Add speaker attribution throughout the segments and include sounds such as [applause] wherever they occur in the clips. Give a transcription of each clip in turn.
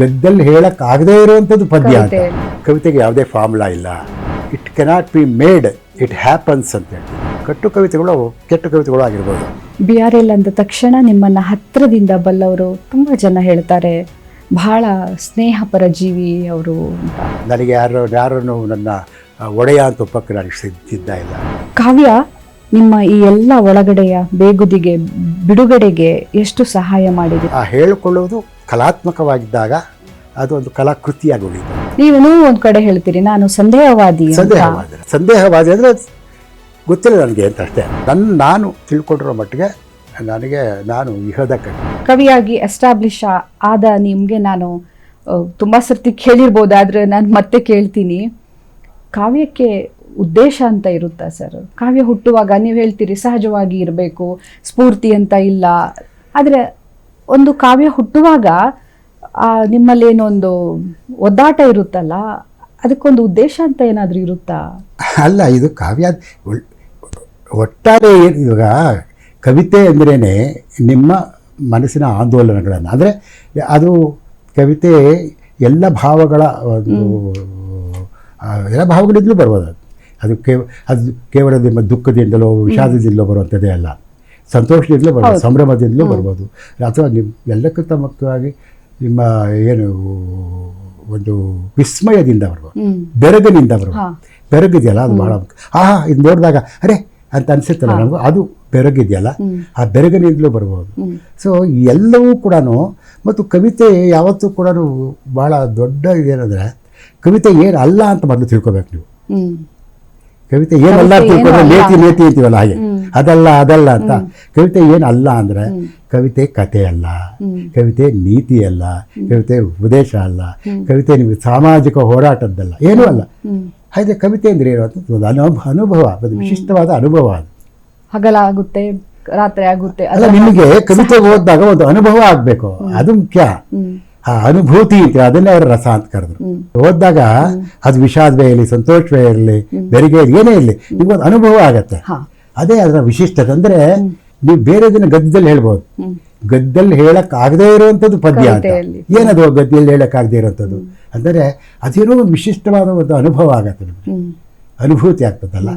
Speaker 1: ಗದ್ದಲ್ಲಿ ಹೇಳಕ್ ಆಗದೇ ಇರುವಂಥದ್ದು ಪದ್ಯ ಅಂತ. ಕವಿತೆಗೆ ಯಾವುದೇ ಫಾರ್ಮುಲಾ ಇಲ್ಲ. It cannot be made it happens ಅಂತ ಹೇಳ್ತೀವಿ. ಕಟ್ಟು ಕವಿತೆಗಳು ಕೆಟ್ಟು ಕವಿತೆಗಳು ಆಗಿರ್ಬೋದು.
Speaker 2: ಬಿ ಆರ್ ಎಲ್ ಅಂದ ತಕ್ಷಣ ನಿಮ್ಮನ್ನ ಹತ್ತಿರದಿಂದ ಬಲ್ಲವರು ತುಂಬಾ ಜನ ಹೇಳ್ತಾರೆ ಬಹಳ ಸ್ನೇಹಪರ ಜೀವಿ ಅವರು ಅಂತ.
Speaker 1: ನನಗೆ ಯಾರು ಯಾರನ್ನು ನನ್ನ ಒಡೆಯ ಅಂತ ಒಪ್ಪಕ್ಕೆ ನನಗೆ ಸಿದ್ಧ ಸಿದ್ಧ ಇಲ್ಲ.
Speaker 2: ಕಾವ್ಯ ನಿಮ್ಮ ಈ ಎಲ್ಲ ಒಳಗಡೆಯ ಬೇಗುದಿಗೆ ಬಿಡುಗಡೆಗೆ ಎಷ್ಟು ಸಹಾಯ ಮಾಡಿದೆ?
Speaker 1: ಆ ಹೇಳಿಕೊಳ್ಳುವುದು ಕಲಾತ್ಮಕವಾಗಿದ್ದಾಗ ಅದು ಒಂದು ಕಲಾಕೃತಿಯಾಗಿ ಉಳಿತು
Speaker 2: ನೀವೇನೋ ಒಂದು ಕಡೆ ಹೇಳ್ತೀರಿ ನಾನು ಸಂದೇಹವಾದಿ ಅಂತ.
Speaker 1: ಸಂದೇಹವಾದ. ಸಂದೇಹವಾದಿ ಅಂದರೆ ಗೊತ್ತಿಲ್ಲ ನನಗೆ ಅಂತ ಅಷ್ಟೇ. ನನ್ನ ನಾನು ತಿಳ್ಕೊಂಡಿರೋ ಮಟ್ಟಿಗೆ ನನಗೆ ನಾನು ಇಹದ ಕಡೆ
Speaker 2: ಕವಿಯಾಗಿ ಎಸ್ಟಾಬ್ಲಿಷ್ ಆದ ನಿಮಗೆ ನಾನು ತುಂಬ ತುಂಬಾ ಸರ್ತಿ ಕೇಳಿರ್ಬೋದು ಆದ್ರೆ ನಾನು ಮತ್ತೆ ಕೇಳ್ತೀನಿ. ಕಾವ್ಯಕ್ಕೆ ಉದ್ದೇಶ ಅಂತ ಇರುತ್ತಾ ಸರ್? ಕಾವ್ಯ ಹುಟ್ಟುವಾಗ ನೀವು ಹೇಳ್ತೀರಿ ಸಹಜವಾಗಿ ಇರಬೇಕು ಸ್ಫೂರ್ತಿ ಅಂತ ಇಲ್ಲ. ಆದರೆ ಒಂದು ಕಾವ್ಯ ಹುಟ್ಟುವಾಗ ನಿಮ್ಮಲ್ಲಿ ಏನೊಂದು ಒಂದು ಒದ್ದಾಟ ಇರುತ್ತಲ್ಲ ಅದಕ್ಕೊಂದು ಉದ್ದೇಶ ಅಂತ ಏನಾದರೂ ಇರುತ್ತಾ?
Speaker 1: ಅಲ್ಲ ಇದು ಕಾವ್ಯ ಒಟ್ಟಾರೆ ಏನು ಇವಾಗ ಕವಿತೆ ಅಂದ್ರೇ ನಿಮ್ಮ ಮನಸ್ಸಿನ ಆಂದೋಲನಗಳನ್ನು. ಅಂದರೆ ಅದು ಕವಿತೆ ಎಲ್ಲ ಭಾವಗಳ ಒಂದು ಎಲ್ಲ ಭಾವಗಳಿಂದಲೂ ಬರ್ಬೋದು ಅದು. ಅದು ಕೇವ ಅದು ಕೇವಲ ನಿಮ್ಮ ದುಃಖದಿಂದಲೋ ವಿಷಾದದಿಂದಲೋ ಬರುವಂಥದ್ದೇ ಅಲ್ಲ. ಸಂತೋಷದಿಂದಲೂ ಬರ್ಬೋದು. ಸಂಭ್ರಮದಿಂದಲೂ ಬರ್ಬೋದು. ಅಥವಾ ನಿಮ್ಮ ಎಲ್ಲಕ್ಕಿಂತ ಮುಖ್ಯವಾಗಿ ನಿಮ್ಮ ಏನು ಒಂದು ವಿಸ್ಮಯದಿಂದ ಬರ್ಬೋದು. ಬೆರಗಿನಿಂದ ಬರ್ಬೋದು. ಬೆರಗಿದೆಯಲ್ಲ ಅದು ಮುಖ್ಯ. ಆಹಾ ಇದು ನೋಡಿದಾಗ ಅರೆ ಅಂತ ಅನಿಸುತ್ತಲ್ಲ ನಮಗೂ? ಅದು ಬೆರಗಿದೆಯಲ್ಲ ಆ ಬೆರಗಿನಿಂದಲೂ ಬರ್ಬೋದು. ಸೊ ಎಲ್ಲವೂ ಕೂಡ ಮತ್ತು ಕವಿತೆ ಯಾವತ್ತೂ ಕೂಡ ಭಾಳ ದೊಡ್ಡ ಇದೇನಂದರೆ ಕವಿತೆ ಏನು ಅಲ್ಲ ಅಂತ ಮೊದಲು ತಿಳ್ಕೊಬೇಕು ನೀವು. ಕವಿತೆ ಏನಲ್ಲ ತಿಳ್ಕೊಂಡ್ರೆ. ನೇತಿ ನೇತಿ ಅಂತೀವಲ್ಲ ಹಾಗೆ. ಅದಲ್ಲ ಅದಲ್ಲ ಅಂತ. ಕವಿತೆ ಏನು ಅಲ್ಲ ಅಂದರೆ ಕವಿತೆ ಕತೆ ಅಲ್ಲ. ಕವಿತೆ ನೀತಿ ಅಲ್ಲ. ಕವಿತೆ ಉಪದೇಶ ಅಲ್ಲ. ಕವಿತೆ ನಿಮಗೆ ಸಾಮಾಜಿಕ ಹೋರಾಟದ್ದಲ್ಲ. ಏನೂ ಅಲ್ಲ. ಹಾಗೆ ಕವಿತೆ ಅಂದರೆ ಏನು? ಅಂತ ಒಂದು ಅನುಭವ ಅನುಭವ ಅದು ವಿಶಿಷ್ಟವಾದ ಅನುಭವ ಅದು.
Speaker 2: ಹಗಲಾಗುತ್ತೆ ರಾತ್ರಿ ಆಗುತ್ತೆ
Speaker 1: ಅಲ್ಲ ನಿಮಗೆ ಕವಿತೆ ಓದಿದಾಗ ಒಂದು ಅನುಭವ ಆಗಬೇಕು. ಅದು ಮುಖ್ಯ. ಆ ಅನುಭೂತಿ ಇದೆ ಅದನ್ನೇ ಅವರು ರಸ ಅಂತ ಕರೆದ್ರು. ಓದಿದಾಗ ಅದು ವಿಷಾದವೇ ಇರಲಿ ಸಂತೋಷವೇ ಇರಲಿ ಬೆರಿಗೆ ಇರಲಿ ಏನೇ ಇರಲಿ ನಿಮಗೊಂದು ಅನುಭವ ಆಗತ್ತೆ. ಅದೇ ಅದರ ವಿಶಿಷ್ಟತೆ. ಅಂದ್ರೆ ನೀವು ಬೇರೆ ದಿನ ಗದ್ಯದಲ್ಲಿ ಹೇಳ್ಬೋದು. ಗದ್ದಲ್ಲಿ ಹೇಳಕ್ ಆಗದೇ ಇರುವಂಥದ್ದು ಪದ್ಯ ಅಂತ. ಏನದು ಗದ್ಯದಲ್ಲಿ ಹೇಳಕ್ ಆಗದೇ ಇರುವಂಥದ್ದು? ಅಂದರೆ ಅದೇನೋ ಒಂದು ವಿಶಿಷ್ಟವಾದ ಒಂದು ಅನುಭವ ಆಗತ್ತೆ ನಿಮಗೆ. ಅನುಭೂತಿ ಆಗ್ತದಲ್ಲ.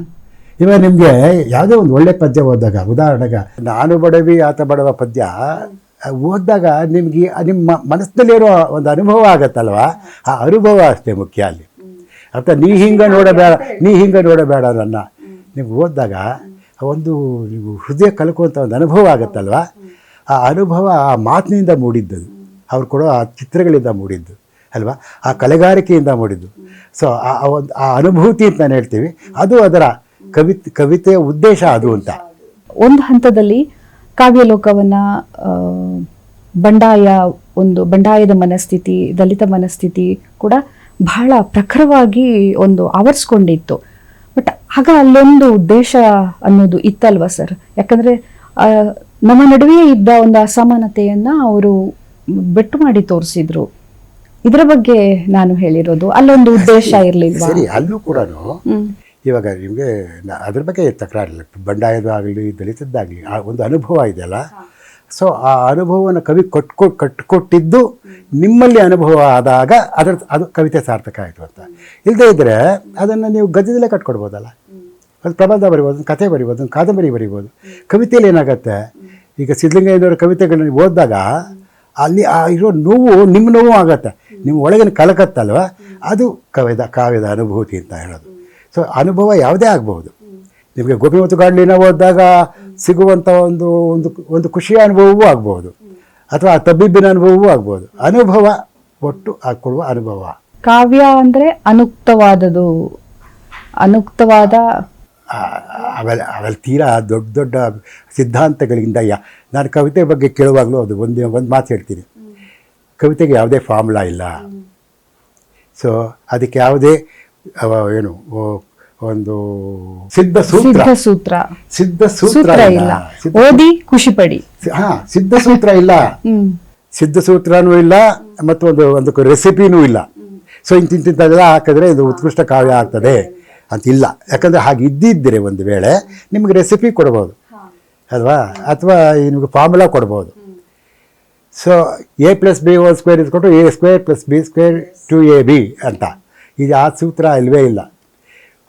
Speaker 1: ಇವಾಗ ನಿಮಗೆ ಯಾವುದೋ ಒಂದು ಒಳ್ಳೆ ಪದ್ಯ ಓದಿದಾಗ ಉದಾಹರಣೆಗೆ ನಾನು ಬಡವಿ ಆತ ಬಡವ ಪದ್ಯ ಓದಿದಾಗ ನಿಮ್ಗೆ ನಿಮ್ಮ ಮನಸ್ಸಿನಲ್ಲಿರೋ ಒಂದು ಅನುಭವ ಆಗತ್ತಲ್ವಾ? ಆ ಅನುಭವ ಅಷ್ಟೇ ಮುಖ್ಯ ಅಲ್ಲಿ. ಅಥವಾ ನೀ ಹಿಂಗೆ ನೋಡಬೇಡ ನೀ ಹಿಂಗೆ ನೋಡಬೇಡ ನನ್ನ. ನೀವು ಓದಿದಾಗ ಒಂದು ನೀವು ಹೃದಯ ಕಲ್ಕುವಂಥ ಒಂದು ಅನುಭವ ಆಗುತ್ತಲ್ವ? ಆ ಅನುಭವ ಆ ಮಾತಿನಿಂದ ಮೂಡಿದ್ದದು ಅವ್ರು ಕೊಡೋ ಆ ಚಿತ್ರಗಳಿಂದ ಮೂಡಿದ್ದು, ಅಲ್ವಾ? ಆ ಕಲೆಗಾರಿಕೆಯಿಂದ ಮೂಡಿದ್ದು. ಸೊ ಆ ಒಂದು, ಆ ಅನುಭೂತಿ ಅಂತ ನಾನು ಹೇಳ್ತೀವಿ. ಅದು ಅದರ ಕವಿತೆ, ಕವಿತೆಯ ಉದ್ದೇಶ ಅದು ಅಂತ.
Speaker 2: ಒಂದು ಹಂತದಲ್ಲಿ ಕಾವ್ಯಲೋಕವನ್ನು ಬಂಡಾಯ ಒಂದು, ಬಂಡಾಯದ ಮನಸ್ಥಿತಿ, ದಲಿತ ಮನಸ್ಥಿತಿ ಕೂಡ ಬಹಳ ಪ್ರಖರವಾಗಿ ಒಂದು ಆವರಿಸ್ಕೊಂಡಿತ್ತು. ಆಗ ಅಲ್ಲೊಂದು ಉದ್ದೇಶ ಅನ್ನೋದು ಇತ್ತಲ್ವಾ ಸರ್? ಯಾಕಂದ್ರೆ ನಮ್ಮ ನಡುವೆ ಇದ್ದ ಒಂದು ಅಸಮಾನತೆಯನ್ನ ಅವರು ಬೆಟ್ಟು ಮಾಡಿ ತೋರಿಸಿದ್ರು. ಇದರ ಬಗ್ಗೆ ನಾನು ಹೇಳಿರೋದು. ಅಲ್ಲೊಂದು ಉದ್ದೇಶ ಇರಲಿಲ್ಲ
Speaker 1: ಸರಿ ಅಲ್ಲೂ ಕೂಡ ಇವಾಗ ನಿಮಗೆ ಅದ್ರ ಬಗ್ಗೆ ತಕರಾರಿಲ್ಲ. ಬಂಡಾಯದಾಗಲಿ ದಲಿತದ್ದಾಗಲಿ ಆ ಒಂದು ಅನುಭವ ಇದೆಯಲ್ಲ? ಸೊ ಆ ಅನುಭವವನ್ನು ಕವಿ ಕೊಟ್ಕೊ ಕಟ್ಕೊಟ್ಟಿದ್ದು ನಿಮ್ಮಲ್ಲಿ ಅನುಭವ ಆದಾಗ ಅದರ ಅದು ಕವಿತೆ ಸಾರ್ಥಕ ಆಯಿತು ಅಂತ. ಇಲ್ಲದೇ ಇದ್ದರೆ ಅದನ್ನು ನೀವು ಗದ್ಯದಲ್ಲೇ ಕಟ್ಕೊಡ್ಬೋದಲ್ಲ? ಒಂದು ಪ್ರಬಂಧ ಬರಿಬೋದು ಒಂದು ಕಥೆ ಬರಿಬೋದು ಒಂದು ಕಾದಂಬರಿ ಬರಿಬೋದು. ಕವಿತೆಯಲ್ಲಿ ಏನಾಗುತ್ತೆ? ಈಗ ಸಿದ್ಧಲಿಂಗಯ್ಯನವರ ಕವಿತೆಗಳನ್ನ ಓದಿದಾಗ ಅಲ್ಲಿ ಆ ಇರೋ ನೋವು ನಿಮ್ಮ ನೋವು ಆಗುತ್ತೆ. ನಿಮ್ಮ ಒಳಗಿನ ಕಲಕತ್ತಲ್ವ? ಅದು ಕವಿದ, ಕಾವ್ಯದ ಅನುಭೂತಿ ಅಂತ ಹೇಳೋದು. ಸೊ ಅನುಭವ ಯಾವುದೇ ಆಗಬಹುದು. ನಿಮಗೆ ಗೋಪಿಮತ್ತು ಗಾಡ್ಲಿನ ಓದಿದಾಗ ಸಿಗುವಂಥ ಒಂದು ಒಂದು ಒಂದು ಖುಷಿಯ ಅನುಭವವೂ ಆಗ್ಬೋದು ಅಥವಾ ಆ ತಬ್ಬಿಬ್ಬಿನ ಅನುಭವವೂ ಆಗ್ಬೋದು ಅನುಭವ ಒಟ್ಟು ಹಾಕ್ಕೊಳ್ಳುವ ಅನುಭವ.
Speaker 2: ಕಾವ್ಯ ಅಂದರೆ ಅನುಕ್ತವಾದದು ಅನುಕ್ತವಾದ
Speaker 1: ಅವೆಲ್ಲ ಅವೆಲ್ಲ ತೀರಾ ದೊಡ್ಡ ದೊಡ್ಡ ಸಿದ್ಧಾಂತಗಳಿಂದ ಯಾ ನಾನು ಕವಿತೆ ಬಗ್ಗೆ ಕೇಳುವಾಗಲೂ ಅದು ಒಂದು ಒಂದು ಮಾತು ಹೇಳ್ತೀನಿ. ಕವಿತೆಗೆ ಯಾವುದೇ ಫಾರ್ಮುಲಾ ಇಲ್ಲ. ಸೊ ಅದಕ್ಕೆ ಯಾವುದೇ ಏನು ಒಂದು ಸಿದ್ಧ ಸೂತ್ರ.
Speaker 2: ಸಿದ್ಧ ಸೂತ್ರ.
Speaker 1: ಸಿದ್ಧ ಸೂತ್ರ ಇಲ್ಲ.
Speaker 2: ಓದಿ ಖುಷಿ ಪಡಿ
Speaker 1: ಹಾ ಸಿದ್ಧ ಸೂತ್ರ ಇಲ್ಲ. ಸಿದ್ಧ ಸೂತ್ರನೂ ಇಲ್ಲ ಮತ್ತು ಒಂದು ಒಂದು ರೆಸಿಪಿನೂ ಇಲ್ಲ. ಸೊ ಇಂತಿಂತಿಂತೆಲ್ಲ ಹಾಕಿದ್ರೆ ಇದು ಉತ್ಕೃಷ್ಟ ಕಾವ್ಯ ಆಗ್ತದೆ. ಅಂತಿಲ್ಲ. ಯಾಕಂದರೆ ಹಾಗೆ ಇದ್ದಿದ್ದರೆ ಒಂದು ವೇಳೆ ನಿಮಗೆ ರೆಸಿಪಿ ಕೊಡ್ಬೋದು. ಅಲ್ವಾ? ಅಥವಾ ನಿಮಗೆ ಫಾರ್ಮುಲಾ ಕೊಡ್ಬೋದು. So A plus B whole square ಇಸ್ಕೊಟ್ಟು A square plus B square two A B ಅಂತ. ಇದು ಆ ಸೂತ್ರ ಇಲ್ಲವೇ ಇಲ್ಲ.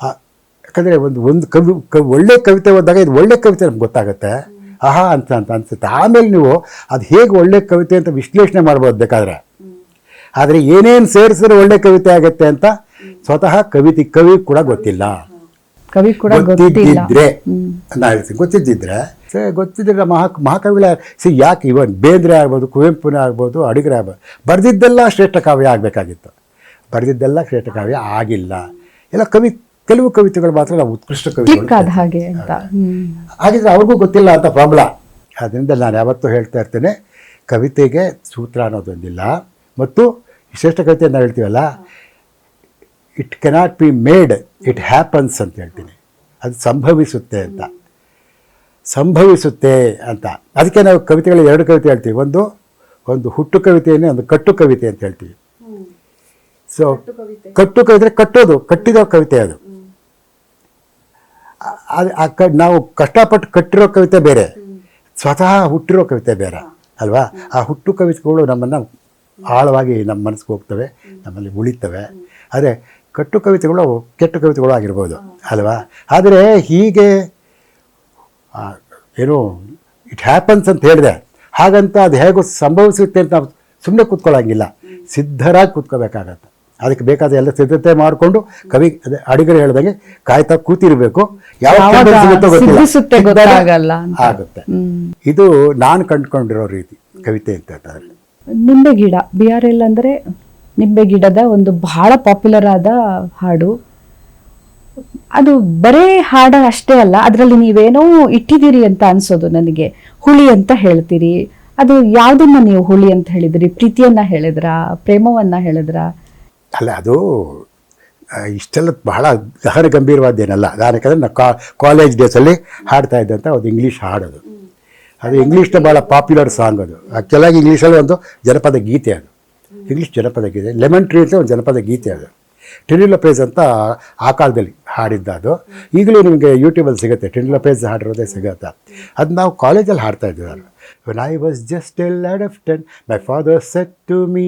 Speaker 1: ಯಾಕಂದರೆ ಒಂದು ಒಂದು ಕವಿ ಕ- ಒಳ್ಳೆ ಕವಿತೆ ಓದಿದಾಗ ಇದು ಒಳ್ಳೆ ಕವಿತೆ ನಮ್ಗೆ ಗೊತ್ತಾಗುತ್ತೆ. ಆಹಾ ಅಂತ ಅಂತ ಅನಿಸುತ್ತೆ. ಆಮೇಲೆ ನೀವು ಅದು ಹೇಗೆ ಒಳ್ಳೆ ಕವಿತೆ ಅಂತ ವಿಶ್ಲೇಷಣೆ ಮಾಡ್ಬೋದು ಬೇಕಾದ್ರೆ. ಆದರೆ ಏನೇನು ಸೇರಿಸಿದ್ರೆ ಒಳ್ಳೆ ಕವಿತೆ ಆಗುತ್ತೆ ಅಂತ? ಸ್ವತಃ ಕವಿತಿ ಕವಿ ಕೂಡ ಗೊತ್ತಿಲ್ಲ.
Speaker 2: ಕವಿ ಕೂಡ
Speaker 1: ಗೊತ್ತಿದ್ದಿದ್ರೆ. ನಾ ಹೇಳ್ತೀನಿ ಗೊತ್ತಿದ್ದಿದ್ರೆ ಸೇ ಗೊತ್ತಿದ್ದರೆ ಮಹಾ ಮಹಾಕವಿಗಳ ಸಿ ಯಾಕೆ ಇವನ್ ಬೇಂದ್ರೆ ಆಗ್ಬೋದು ಕುವೆಂಪುನೇ ಆಗ್ಬೋದು ಅಡಿಗರೆ ಆಗ್ಬೋದು ಬರೆದಿದ್ದೆಲ್ಲ ಶ್ರೇಷ್ಠ ಕಾವ್ಯ ಆಗಬೇಕಾಗಿತ್ತು. ಬರೆದಿದ್ದೆಲ್ಲ ಶ್ರೇಷ್ಠ ಕಾವ್ಯ ಆಗಿಲ್ಲ. ಎಲ್ಲ ಕವಿ ಕೆಲವು ಕವಿತೆಗಳು ಮಾತ್ರ ನಾವು ಉತ್ಕೃಷ್ಟ
Speaker 2: ಕವಿಗಳು ಹಾಗೆ ಅಂತ.
Speaker 1: ಹಾಗಿದ್ರೆ ಅವ್ರಿಗೂ ಗೊತ್ತಿಲ್ಲ ಅಂತ ಪ್ರಾಬ್ಲ. ಅದರಿಂದ ನಾನು ಯಾವತ್ತೂ ಹೇಳ್ತಾ ಇರ್ತೇನೆ ಕವಿತೆಗೆ ಸೂತ್ರ ಅನ್ನೋದೊಂದಿಲ್ಲ. ಮತ್ತು ಶ್ರೇಷ್ಠ ಕವಿತೆ ನಾವು ಹೇಳ್ತೀವಲ್ಲ it cannot be made it happens ಅಂತ ಹೇಳ್ತೀನಿ. ಅದು ಸಂಭವಿಸುತ್ತೆ ಅಂತ. ಸಂಭವಿಸುತ್ತೆ ಅಂತ. ಅದಕ್ಕೆ ನಾವು ಕವಿತೆಗಳು ಎರಡು ಕವಿತೆ ಹೇಳ್ತೀವಿ. ಒಂದು ಒಂದು ಹುಟ್ಟು ಕವಿತೆಯನ್ನೇ ಒಂದು ಕಟ್ಟು ಕವಿತೆ ಅಂತ ಹೇಳ್ತೀವಿ. ಸೊ ಕಟ್ಟು ಕವಿತೆ. ಕಟ್ಟೋದು ಕಟ್ಟಿದ ಕವಿತೆ ಅದು. ಕ ನಾವು ಕಷ್ಟಪಟ್ಟು ಕಟ್ಟಿರೋ ಕವಿತೆ ಬೇರೆ. ಸ್ವತಃ ಹುಟ್ಟಿರೋ ಕವಿತೆ ಬೇರೆ ಅಲ್ವಾ? ಆ ಹುಟ್ಟು ಕವಿತೆಗಳು ನಮ್ಮನ್ನು ಆಳವಾಗಿ ನಮ್ಮ ಮನಸ್ಸಿಗೆ ಹೋಗ್ತವೆ ನಮ್ಮಲ್ಲಿ ಉಳಿತವೆ. ಆದರೆ ಕಟ್ಟು ಕವಿತೆಗಳು ಕೆಟ್ಟು ಕವಿತೆಗಳು ಆಗಿರ್ಬೋದು ಅಲ್ವಾ? ಆದರೆ ಹೀಗೆ ಆ, ಏನು ಇಟ್ ಹ್ಯಾಪನ್ಸ್ ಅಂತ ಹೇಳಿದೆ. ಹಾಗಂತ ಅದು ಹೇಗೋ ಸಂಭವಿಸುತ್ತೆ ಅಂತ ನಾವು ಸುಮ್ಮನೆ ಕೂತ್ಕೊಳ್ಳೋಂಗಿಲ್ಲ ಸಿದ್ಧರಾಗಿ ಕೂತ್ಕೋಬೇಕಾಗತ್ತೆ. ಅದಕ್ಕೆ ಬೇಕಾದ ಎಲ್ಲ ಸಿದ್ಧತೆ ಮಾಡಿಕೊಂಡು ಕವಿ ಅದೇ ಅಡಿಗರು ಹೇಳ್ದಂಗೆ ಕಾಯ್ತಾ ಕೂತಿರಬೇಕು. ಯಾವ
Speaker 2: ಯಾವಾಗ
Speaker 1: ಕ್ಷಣದಲ್ಲಿ ಗೊತ್ತಿಲ್ಲ.
Speaker 2: ಸಿದ್ಧಿಸುತ್ತೆ ಗೊತ್ತಾಗಲ್ಲ ಅಂತ.
Speaker 1: ಆಗುತ್ತೆ. ಇದು ನಾನು ಕಂಡುಕೊಂಡಿರೋ ರೀತಿ ಕವಿತೆ ಅಂತ
Speaker 2: ನಿಂಬೆ ಗಿಡ ಬಿ ಆರ್ ಎಲ್ ಅಂದರೆ ನಿಂಬೆ ಗಿಡದ ಒಂದು ಬಹಳ ಪಾಪ್ಯುಲರ್ ಆದ ಹಾಡು. ಅದು ಬರೇ ಹಾಡ ಅಷ್ಟೇ ಅಲ್ಲ, ಅದರಲ್ಲಿ ನೀವೇನೋ ಇಟ್ಟಿದ್ದೀರಿ ಅಂತ ಅನ್ಸೋದು ನನಗೆ. ಹುಳಿ ಅಂತ ಹೇಳ್ತೀರಿ, ಅದು ಯಾವುದನ್ನ ನೀವು ಹುಳಿ ಅಂತ ಹೇಳಿದ್ರಿ? ಪ್ರೀತಿಯನ್ನ ಹೇಳಿದ್ರಾ? ಪ್ರೇಮವನ್ನ ಹೇಳಿದ್ರಾ?
Speaker 1: ಅಲ್ಲ, ಅದು ಇಷ್ಟೆಲ್ಲ ಬಹಳ ಗಹನ ಗಂಭೀರವಾದ್ದೇನಲ್ಲ ಏನಲ್ಲ. ಕಾ ಕಾಲೇಜ್ ಡೇಸಲ್ಲಿ ಹಾಡ್ತಾ ಇದ್ದಂಥ ಒಂದು ಇಂಗ್ಲೀಷ್ ಹಾಡೋದು. ಅದು ಇಂಗ್ಲೀಷ್ನ ಭಾಳ ಪಾಪ್ಯುಲರ್ ಸಾಂಗ್ ಅದು. ಆ್ಯಕ್ಚುಲಾಗಿ ಇಂಗ್ಲೀಷಲ್ಲಿ ಒಂದು ಜನಪದ ಗೀತೆ ಅದು. ಇಂಗ್ಲೀಷ್ ಜನಪದ ಗೀತೆ ಲೆಮನ್ ಟ್ರೀ ಅಂತ ಒಂದು ಜನಪದ ಗೀತೆ ಅದು. ಟೆನಿಲ ಪೇಜ್ ಅಂತ ಆ ಕಾಲದಲ್ಲಿ ಹಾಡಿದ್ದ ಅದು. ಈಗಲೂ ನಿಮಗೆ ಯೂಟ್ಯೂಬಲ್ಲಿ ಸಿಗುತ್ತೆ ಟೆನಿಲ ಪೇಜ್ ಹಾಡಿರೋದೇ ಸಿಗುತ್ತೆ? ಅದು ನಾವು ಕಾಲೇಜಲ್ಲಿ ಹಾಡ್ತಾ ಇದ್ವಿ ನಾನು. When I was just a lad of ten my father said to me,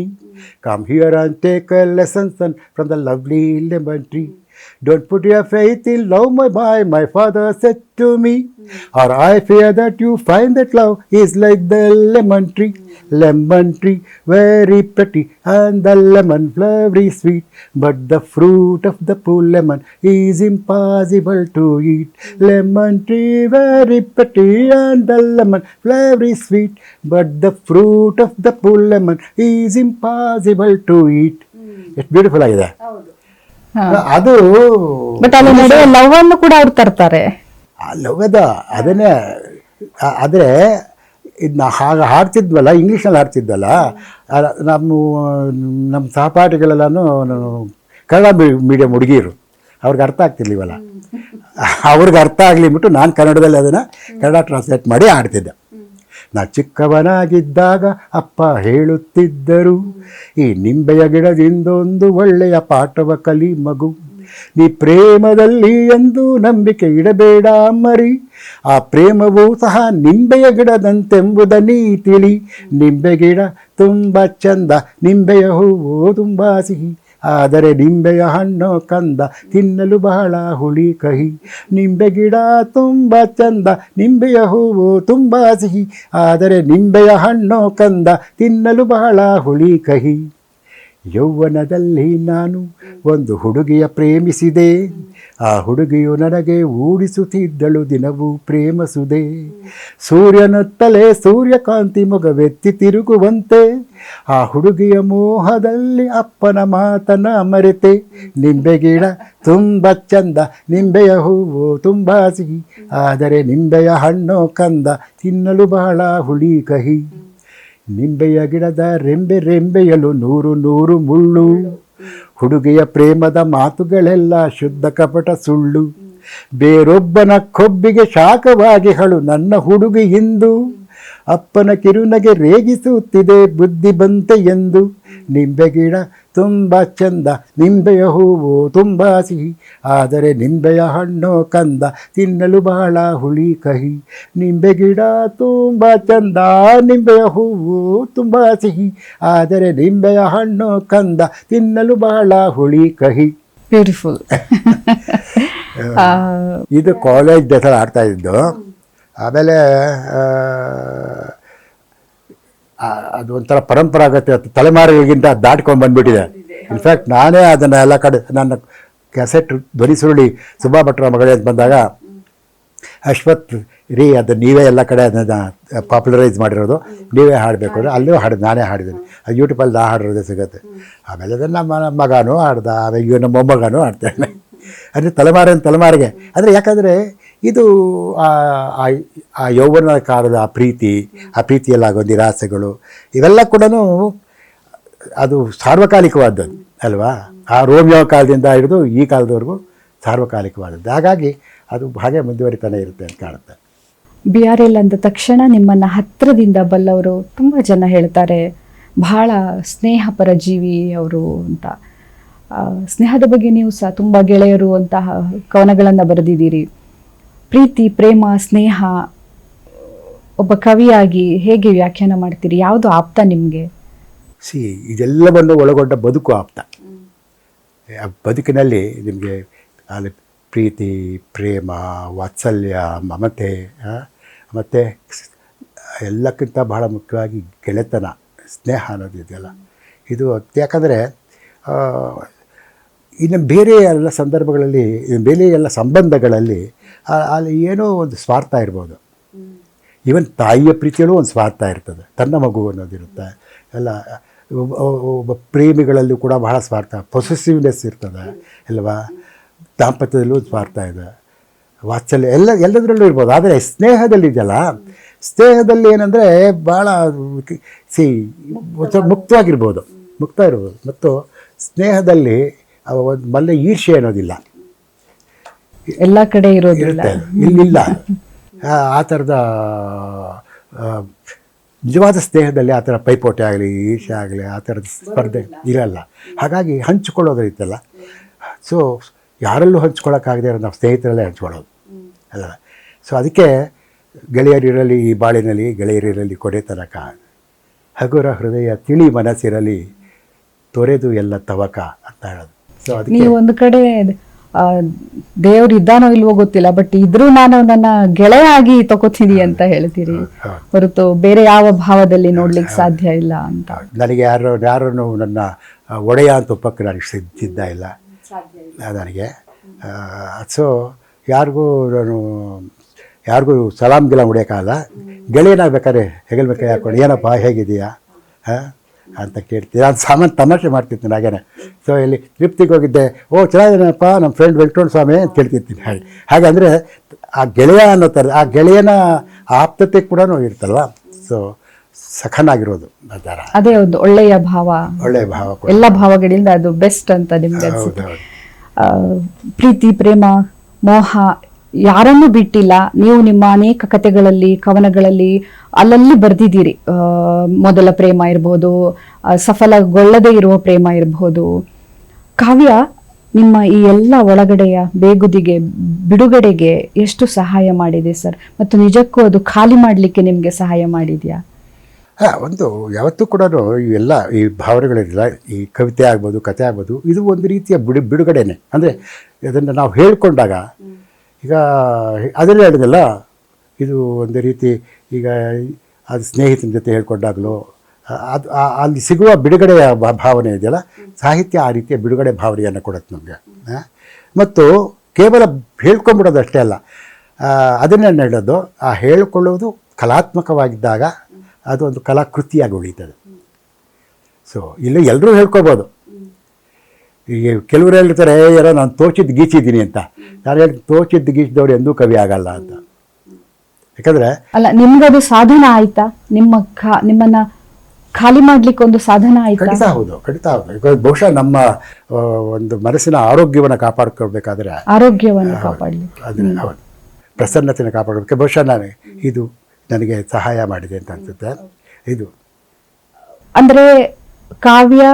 Speaker 1: Come here and take a lesson from the lovely lemon tree. Don't put your faith in love, my boy, my father said to me. Or I fear that you find that love is like the lemon tree. Lemon tree, very pretty, and the lemon very sweet. But the fruit of the poor lemon is impossible to eat. Lemon tree, very pretty, and the lemon very sweet. But the fruit of the poor lemon is impossible to eat. Hmm. It's beautiful like that. ಅದು
Speaker 2: but ಅಲ್ಲಿ ನಡೆಯೋ love ಅನ್ನು ಕೂಡ ಅವ್ರು ತರ್ತಾರೆ.
Speaker 1: ಲವ್ಯದ ಅದನ್ನೇ ಆದ್ರೆ ಇದನ್ನ ಹಾಗೆ ಹಾಡ್ತಿದ್ವಲ್ಲ ನಲ್ಲಿ ಹಾಡ್ತಿದ್ವಲ್ಲ ನಮ್ಮ ನಮ್ಮ ಸಹಪಾಠಿಗಳೆಲ್ಲನೂ ಕನ್ನಡ ಮೀಡಿಯಂ ಹುಡುಗಿರು. ಅವ್ರಿಗೆ ಅರ್ಥ ಆಗ್ತಿರ್ಲಿವಲ್ಲ. ಅವ್ರಿಗೆ ಅರ್ಥ ಆಗಲಿ ಬಿಟ್ಟು ನಾನು ಕನ್ನಡದಲ್ಲಿ ಅದನ್ನು ಕನ್ನಡ ಟ್ರಾನ್ಸ್ಲೇಟ್ ಮಾಡಿ ಹಾಡ್ತಿದ್ದೆ. ನಾ ಚಿಕ್ಕವನಾಗಿದ್ದಾಗ ಅಪ್ಪ ಹೇಳುತ್ತಿದ್ದರು, ಈ ನಿಂಬೆಯ ಗಿಡದಿಂದೊಂದು ಒಳ್ಳೆಯ ಪಾಠವ ಕಲಿ ಮಗು. ನೀ ಪ್ರೇಮದಲ್ಲಿ ಎಂದು ನಂಬಿಕೆ ಇಡಬೇಡ ಮರಿ. ಆ ಪ್ರೇಮವೂ ಸಹ ನಿಂಬೆಯ ಗಿಡದಂತೆಂಬುದ ನೀ ತಿಳಿ ನಿಂಬೆ ಗಿಡ ತುಂಬ ಚಂದ, ನಿಂಬೆಯ ಹೂವು ತುಂಬ ಸಿಹಿ. ಆದರೆ ನಿಂಬೆಯ ಹಣ್ಣು ಕಂದ, ತಿನ್ನಲು ಬಹಳ ಹುಳಿ ಕಹಿ. ನಿಂಬೆ ಗಿಡ ತುಂಬ ಚಂದ, ನಿಂಬೆಯ ಹೂವು ತುಂಬ ಸಿಹಿ. ಆದರೆ ನಿಂಬೆಯ ಹಣ್ಣು ಕಂದ, ತಿನ್ನಲು ಬಹಳ ಹುಳಿ ಕಹಿ. ಯೌವನದಲ್ಲಿ ನಾನು ಒಂದು ಹುಡುಗಿಯ ಪ್ರೇಮಿಸಿದೆ. ಆ ಹುಡುಗಿಯು ನನಗೆ ಊಡಿಸುತ್ತಿದ್ದಳು ದಿನವೂ ಪ್ರೇಮಸುದೆ. ಸೂರ್ಯನತ್ತಲೇ ಸೂರ್ಯಕಾಂತಿ ಮೊಗವೆತ್ತಿ ತಿರುಗುವಂತೆ ಆ ಹುಡುಗಿಯ ಮೋಹದಲ್ಲಿ ಅಪ್ಪನ ಮಾತನ ಮರೆತೆ. ನಿಂಬೆ ಗಿಡ ತುಂಬ ಚಂದ, ನಿಂಬೆಯ ಹೂವು ತುಂಬ ಸಿಹಿ, ಆದರೆ ನಿಂಬೆಯ ಹಣ್ಣು ಕಂದ, ತಿನ್ನಲು ಬಹಳ ಹುಳಿ ಕಹಿ. ನಿಂಬೆಯ ಗಿಡದ ರೆಂಬೆ ರೆಂಬೆಯಲು ನೂರು ನೂರು ಮುಳ್ಳು. ಹುಡುಗಿಯ ಪ್ರೇಮದ ಮಾತುಗಳೆಲ್ಲ ಶುದ್ಧ ಕಪಟ ಸುಳ್ಳು. ಬೇರೊಬ್ಬನ ಕೊಬ್ಬಿಗೆ ಶಾಖವಾಗಿ ಹಳು ನನ್ನ ಹುಡುಗಿ ಇಂದು. ಅಪ್ಪನ ಕಿರುನಗೆ ರೇಗಿಸುತ್ತಿದೆ ಬುದ್ಧಿ ಬಂತೆ ಎಂದು. ನಿಂಬೆ ಗಿಡ ತುಂಬ ಚಂದ ನಿಂಬೆಯ ಹೂವು ತುಂಬ ಸಿಹಿ ಆದರೆ ನಿಂಬೆಯ ಹಣ್ಣು ಕಂದ ತಿನ್ನಲು ಬಹಳ ಹುಳಿ ಕಹಿ. ನಿಂಬೆ ಗಿಡ ತುಂಬ ಚಂದ ನಿಂಬೆಯ ಹೂವು ತುಂಬ ಸಿಹಿ ಆದರೆ ನಿಂಬೆಯ ಹಣ್ಣು ಕಂದ ತಿನ್ನಲು ಬಹಳ ಹುಳಿ ಕಹಿ.
Speaker 2: ಬ್ಯೂಟಿಫುಲ್ [laughs]
Speaker 1: ಇದು ಕಾಲೇಜ್ ಡೇಸಲ್ಲಿ ಆಡ್ತಾ ಇದ್ದು. ಆಮೇಲೆ ಅದು ಒಂಥರ ಪರಂಪರಾಗತ ತಲೆಮಾರುಗಳಿಗಿಂತ ದಾಟ್ಕೊಂಡು ಬಂದ್ಬಿಟ್ಟಿದೆ. ಇನ್ಫ್ಯಾಕ್ಟ್ ನಾನೇ ಅದನ್ನು ಎಲ್ಲ ಕಡೆ, ನನ್ನ ಕ್ಯಾಸೆಟ್ ಧ್ವನಿ ಸುರುಳಿ ಸುಬ್ಬಾ ಭಟ್ರ ಮಗಳೇ ಅಂತ ಬಂದಾಗ ಅಶ್ವತ್ ರೀ, ಅದು ನೀವೇ ಎಲ್ಲ ಕಡೆ ಅದನ್ನು ಪಾಪ್ಯುಲರೈಸ್ ಮಾಡಿರೋದು, ನೀವೇ ಹಾಡಬೇಕು. ಅಂದರೆ ಅಲ್ಲೂ ಹಾಡಿದೆ, ನಾನೇ ಹಾಡಿದ್ದೀನಿ. ಅದು ಯೂಟ್ಯೂಬಲ್ಲಿ ನಾ ಹಾಡಿರೋದೇ ಸಿಗುತ್ತೆ. ಆಮೇಲೆ ಅದನ್ನು ನಮ್ಮ ನಮ್ಮ ಮಗನೂ ಹಾಡ್ದ, ಆಮೇಲೆ ಇವ ನಮ್ಮ ಮೊಮ್ಮಗನೂ ಹಾಡ್ತಾನೆ ಅಂದರೆ ತಲೆಮಾರಿನ ತಲೆಮಾರಿಗೆ. ಅಂದರೆ ಯಾಕಂದರೆ ಇದು ಆ ಯೌವನ ಕಾಲದ ಆ ಪ್ರೀತಿ, ಆ ಪ್ರೀತಿಯಲ್ಲಾಗೋ ನಿರಾಸೆಗಳು, ಇವೆಲ್ಲ ಕೂಡ ಅದು ಸಾರ್ವಕಾಲಿಕವಾದದ್ದು, ಅಲ್ವಾ? ಆ ರೋಮಿಯೋ ಕಾಲದಿಂದ ಹಿಡಿದು ಈ ಕಾಲದವರೆಗೂ ಸಾರ್ವಕಾಲಿಕವಾದದ್ದು. ಹಾಗಾಗಿ ಅದು ಹಾಗೆ ಮುಂದುವರಿತಾನೆ ಇರುತ್ತೆ ಅಂತ ಕಾಣುತ್ತೆ.
Speaker 2: ಬಿ ಆರ್ ಎಲ್ ಅಂದ ತಕ್ಷಣ ನಿಮ್ಮನ್ನು ಹತ್ತಿರದಿಂದ ಬಲ್ಲವರು ತುಂಬ ಜನ ಹೇಳ್ತಾರೆ, ಬಹಳ ಸ್ನೇಹಪರ ಜೀವಿ ಅವರು ಅಂತ. ಸ್ನೇಹದ ಬಗ್ಗೆ ನೀವು ಸಹ ತುಂಬ ಗೆಳೆಯರು ಅಂತಹ ಕವನಗಳನ್ನು ಬರೆದಿದ್ದೀರಿ. ಪ್ರೀತಿ, ಪ್ರೇಮ, ಸ್ನೇಹ, ಒಬ್ಬ ಕವಿಯಾಗಿ ಹೇಗೆ ವ್ಯಾಖ್ಯಾನ ಮಾಡ್ತೀರಿ? ಯಾವುದು ಆಪ್ತ ನಿಮಗೆ?
Speaker 1: ಸಿ, ಇದೆಲ್ಲವನ್ನು ಒಳಗೊಂಡ ಬದುಕು ಆಪ್ತ. ಬದುಕಿನಲ್ಲಿ ನಿಮಗೆ ಅಲ್ಲಿ ಪ್ರೀತಿ, ಪ್ರೇಮ, ವಾತ್ಸಲ್ಯ, ಮಮತೆ ಮತ್ತು ಎಲ್ಲಕ್ಕಿಂತ ಬಹಳ ಮುಖ್ಯವಾಗಿ ಗೆಳೆತನ, ಸ್ನೇಹ ಅನ್ನೋದು ಇದೆಯಲ್ಲ. ಇದು ಯಾಕಂದರೆ ಇನ್ನು ಬೇರೆ ಎಲ್ಲ ಸಂದರ್ಭಗಳಲ್ಲಿ, ಬೇರೆ ಎಲ್ಲ ಸಂಬಂಧಗಳಲ್ಲಿ ಅಲ್ಲಿ ಏನೋ ಒಂದು ಸ್ವಾರ್ಥ ಇರ್ಬೋದು. ಈವನ್ ತಾಯಿಯ ಪ್ರೀತಿಯಲ್ಲೂ ಒಂದು ಸ್ವಾರ್ಥ ಇರ್ತದೆ. ತನ್ನ ಮಗು ಅನ್ನೋದಿರುತ್ತೆ. ಎಲ್ಲ, ಒಬ್ಬ- ಪ್ರೇಮಿಗಳಲ್ಲೂ ಕೂಡ ಬಹಳ ಸ್ವಾರ್ಥ ಪೊಸೆಸಿವ್ನೆಸ್ ಇರ್ತದೆ, ಅಲ್ವಾ? ದಾಂಪತ್ಯದಲ್ಲೂ ಒಂದು ಸ್ವಾರ್ಥ ಇದೆ. ವಾತ್ಸಲ್ಯ, ಎಲ್ಲ, ಎಲ್ಲದರಲ್ಲೂ ಇರ್ಬೋದು. ಆದರೆ ಸ್ನೇಹದಲ್ಲಿ ಇದೆಯಲ್ಲ, ಸ್ನೇಹದಲ್ಲಿ ಏನಂದರೆ ಭಾಳ ಸಿ ಮುಕ್ತವಾಗಿರ್ಬೋದು. ಮುಕ್ತ ಇರ್ಬೋದು. ಮತ್ತು ಸ್ನೇಹದಲ್ಲಿ ಮಲ್ಲೆ ಈರ್ಷೆ ಅನ್ನೋದಿಲ್ಲ.
Speaker 2: ಎಲ್ಲ ಕಡೆ ಇರೋದಿಲ್ಲ.
Speaker 1: ಇರುತ್ತೆ. ಇಲ್ಲಿಲ್ಲ. ಆ- ಥರದ ನಿಜವಾದ ಸ್ನೇಹದಲ್ಲಿ ಆ ಥರ ಪೈಪೋಟಿ ಆಗಲಿ ಈರ್ಷೆ ಆಗಲಿ ಆ ಥರದ ಸ್ಪರ್ಧೆ ಇರಲ್ಲ. ಹಾಗಾಗಿ ಹಂಚ್ಕೊಳ್ಳೋದೈತಲ್ಲ ಸೊ ಯಾರಲ್ಲೂ ಹಂಚ್ಕೊಳ್ಳೋಕ್ಕಾಗದೇ ಇರೋ ನಾವು ಸ್ನೇಹಿತರಲ್ಲೇ ಹಂಚ್ಕೊಳ್ಳೋದು. ಅಲ್ಲ ಸೊ ಅದಕ್ಕೆ ಗೆಳೆಯರಿರಲಿ ಈ ಬಾಳಿನಲ್ಲಿ ಗೆಳೆಯರಿರಲಿ ಕೊಡೆ ತನಕ. ಹಗುರ ಹೃದಯ ತಿಳಿ ಮನಸ್ಸಿರಲಿ ತೊರೆದು ಎಲ್ಲ ತವಕ ಅಂತ ಹೇಳೋದು.
Speaker 2: ನೀವು ಒಂದು ಕಡೆ ದೇವ್ರ ಇದ್ದಾನೋ ಇಲ್ವೋ ಗೊತ್ತಿಲ್ಲ ಬಟ್ ಇದ್ರೂ ನಾನು ನನ್ನ ಗೆಳೆಯ ಆಗಿ ತಗೋತೀನಿ ಅಂತ ಹೇಳ್ತೀರಿ. ಹೊರತು ಬೇರೆ ಯಾವ ಭಾವದಲ್ಲಿ ನೋಡ್ಲಿಕ್ಕೆ ಸಾಧ್ಯ ಇಲ್ಲ ಅಂತ.
Speaker 1: ನನಗೆ ಯಾರು ಯಾರನ್ನು ನನ್ನ ಒಡೆಯ ಅಂತ ಒಪ್ಪಕ್ಕೆ ನನಗೆ ಸಿದ್ಧ ಸಿದ್ಧ ಇಲ್ಲ. ಆ, ನನಗೆ ಸೊ ಯಾರಿಗೂ ನಾನು ಯಾರಿಗೂ ಸಲಾಮ್ ಗಿಲಾಮ್ ಹೊಡೆಯೋಕ್ಕಾಗಲ್ಲ ಗೆಳೆಯನಾಗಬೇಕಾದ್ರೆ ಹೆಗಲ್ ಬೇಕಾದ್ರೆ ಹಾಕೊಂಡು ಏನಪ್ಪ ಹೇಗಿದೆಯಾ ಹಾಂ? ಅಂತ ಕೇಳ್ತೀನಿ ನಾನು ಸಾಮಾನು ತಮಾಷೆ ಮಾಡ್ತಿರ್ತೀನಿ ಹಾಗೇನೆ. ಸೊ ಇಲ್ಲಿ ತೃಪ್ತಿಗೆ ಹೋಗಿದ್ದೆ. ಓ ಚೆನ್ನಾಗಿದ್ದೀನಪ್ಪ ನಮ್ಮ ಫ್ರೆಂಡ್ ವೆಂಕಟರಮಣ ಸ್ವಾಮಿ ಅಂತ ಕೇಳ್ತಿರ್ತೀನಿ ಹಾಗೆ. ಹಾಗಂದರೆ ಆ ಗೆಳೆಯ ಅನ್ನೋ ಥರ ಆ ಗೆಳೆಯನ ಆಪ್ತತೆ ಕೂಡ ಇರ್ತಲ್ಲ ಸೊ ಸಖನಾಗಿರೋದು
Speaker 2: ಅದೇ ಒಂದು ಒಳ್ಳೆಯ ಭಾವ.
Speaker 1: ಒಳ್ಳೆಯ ಭಾವ
Speaker 2: ಎಲ್ಲ ಭಾವಗಳಿಂದ ಅದು ಬೆಸ್ಟ್ ಅಂತ ನಿಮ್ಗೆ ಪ್ರೀತಿ ಪ್ರೇಮ ಮೋಹ ಯಾರನ್ನೂ ಬಿಟ್ಟಿಲ್ಲ. ನೀವು ನಿಮ್ಮ ಅನೇಕ ಕಥೆಗಳಲ್ಲಿ ಕವನಗಳಲ್ಲಿ ಅಲ್ಲಲ್ಲಿ ಬರ್ದಿದ್ದೀರಿ. ಮೊದಲ ಪ್ರೇಮ ಇರಬಹುದು ಸಫಲಗೊಳ್ಳದೇ ಇರುವ ಪ್ರೇಮ ಇರಬಹುದು ಕಾವ್ಯ ನಿಮ್ಮ ಈ ಎಲ್ಲ ಒಳಗಡೆಯ ಬೇಗುದಿಗೆ ಬಿಡುಗಡೆಗೆ ಎಷ್ಟು ಸಹಾಯ ಮಾಡಿದೆ ಸರ್? ಮತ್ತು ನಿಜಕ್ಕೂ ಅದು ಖಾಲಿ ಮಾಡಲಿಕ್ಕೆ ನಿಮಗೆ ಸಹಾಯ ಮಾಡಿದೆಯಾ?
Speaker 1: ಹಾಂ ಒಂದು ಯಾವತ್ತೂ ಕೂಡ ಇವೆಲ್ಲ ಈ ಭಾವನೆಗಳಿರಲಿಲ್ಲ ಈ ಕವಿತೆ ಆಗ್ಬೋದು ಕತೆ ಆಗ್ಬೋದು ಇದು ಒಂದು ರೀತಿಯ ಬಿಡು ಬಿಡುಗಡೆನೆ. ಅಂದರೆ ಇದನ್ನು ನಾವು ಹೇಳ್ಕೊಂಡಾಗ ಈಗ ಅದನ್ನೇ ಹೇಳಿದೆಲ್ಲ ಇದು ಒಂದು ರೀತಿ ಈಗ ಅದು ಸ್ನೇಹಿತನ ಜೊತೆ ಹೇಳ್ಕೊಂಡಾಗಲೂ ಅದು ಅಲ್ಲಿ ಸಿಗುವ ಬಿಡುಗಡೆಯ ಭಾವನೆ ಇದೆಯಲ್ಲ? ಸಾಹಿತ್ಯ ಆ ರೀತಿಯ ಬಿಡುಗಡೆ ಭಾವನೆಯನ್ನು ಕೊಡುತ್ತೆ ನಮಗೆ. ಮತ್ತು ಕೇವಲ ಹೇಳ್ಕೊಂಬಿಡೋದು ಅಷ್ಟೇ ಅಲ್ಲ ಅದನ್ನೇ ಹೇಳೋದು ಆ ಹೇಳ್ಕೊಳ್ಳೋದು ಕಲಾತ್ಮಕವಾಗಿದ್ದಾಗ ಅದು ಒಂದು ಕಲಾಕೃತಿಯಾಗಿ ಉಳೀತದೆ ಸೊ ಇಲ್ಲಿ ಎಲ್ಲರೂ ಹೇಳ್ಕೊಬೋದು. ಈಗ ಕೆಲವರು ಹೇಳ್ತಾರೆ "ಏ, ಯಾರೋ ನಾನು ತೋಚಿದ್ದು ಗೀಚಿದ್ದೀನಿ ಅಂತ. ನಾನು ಹೇಳಿ ತೋಚಿದ್ದು ಗೀಚಿದವ್ರು ಎಂದೂ ಕವಿ ಆಗಲ್ಲ ಅಂತ. ಯಾಕಂದರೆ
Speaker 2: ಅಲ್ಲ ನಿಮ್ಗದು ಸಾಧನ ಆಯ್ತಾ? ನಿಮ್ಮ ಖಾ ನಿಮ್ಮನ್ನ ಖಾಲಿ ಮಾಡ್ಲಿಕ್ಕೆ ಒಂದು ಸಾಧನ ಆಯ್ತಾ?
Speaker 1: ಖಂಡಿತ ಹೌದು ಖಂಡಿತ ಹೌದು. ಈಗ ಬಹುಶಃ ನಮ್ಮ ಆ, ಒಂದು ಮನಸ್ಸಿನ ಆರೋಗ್ಯವನ್ನು ಕಾಪಾಡ್ಕೊಳ್ಬೇಕಾದ್ರೆ
Speaker 2: ಆರೋಗ್ಯವನ್ನು ಕಾಪಾಡ್ಲಿಕ್ಕೆ.
Speaker 1: ಅದನ್ನ ಹೌದು. ಪ್ರಸನ್ನತೆಯನ್ನು ಕಾಪಾಡೋದಕ್ಕೆ ಬಹುಶಃ ನಾನು ಇದು ನನಗೆ ಸಹಾಯ ಮಾಡಿದೆ ಅಂತ ಅನ್ಸುತ್ತೆ. ಇದು.
Speaker 2: ಅಂದ್ರೆ ಕಾವ್ಯ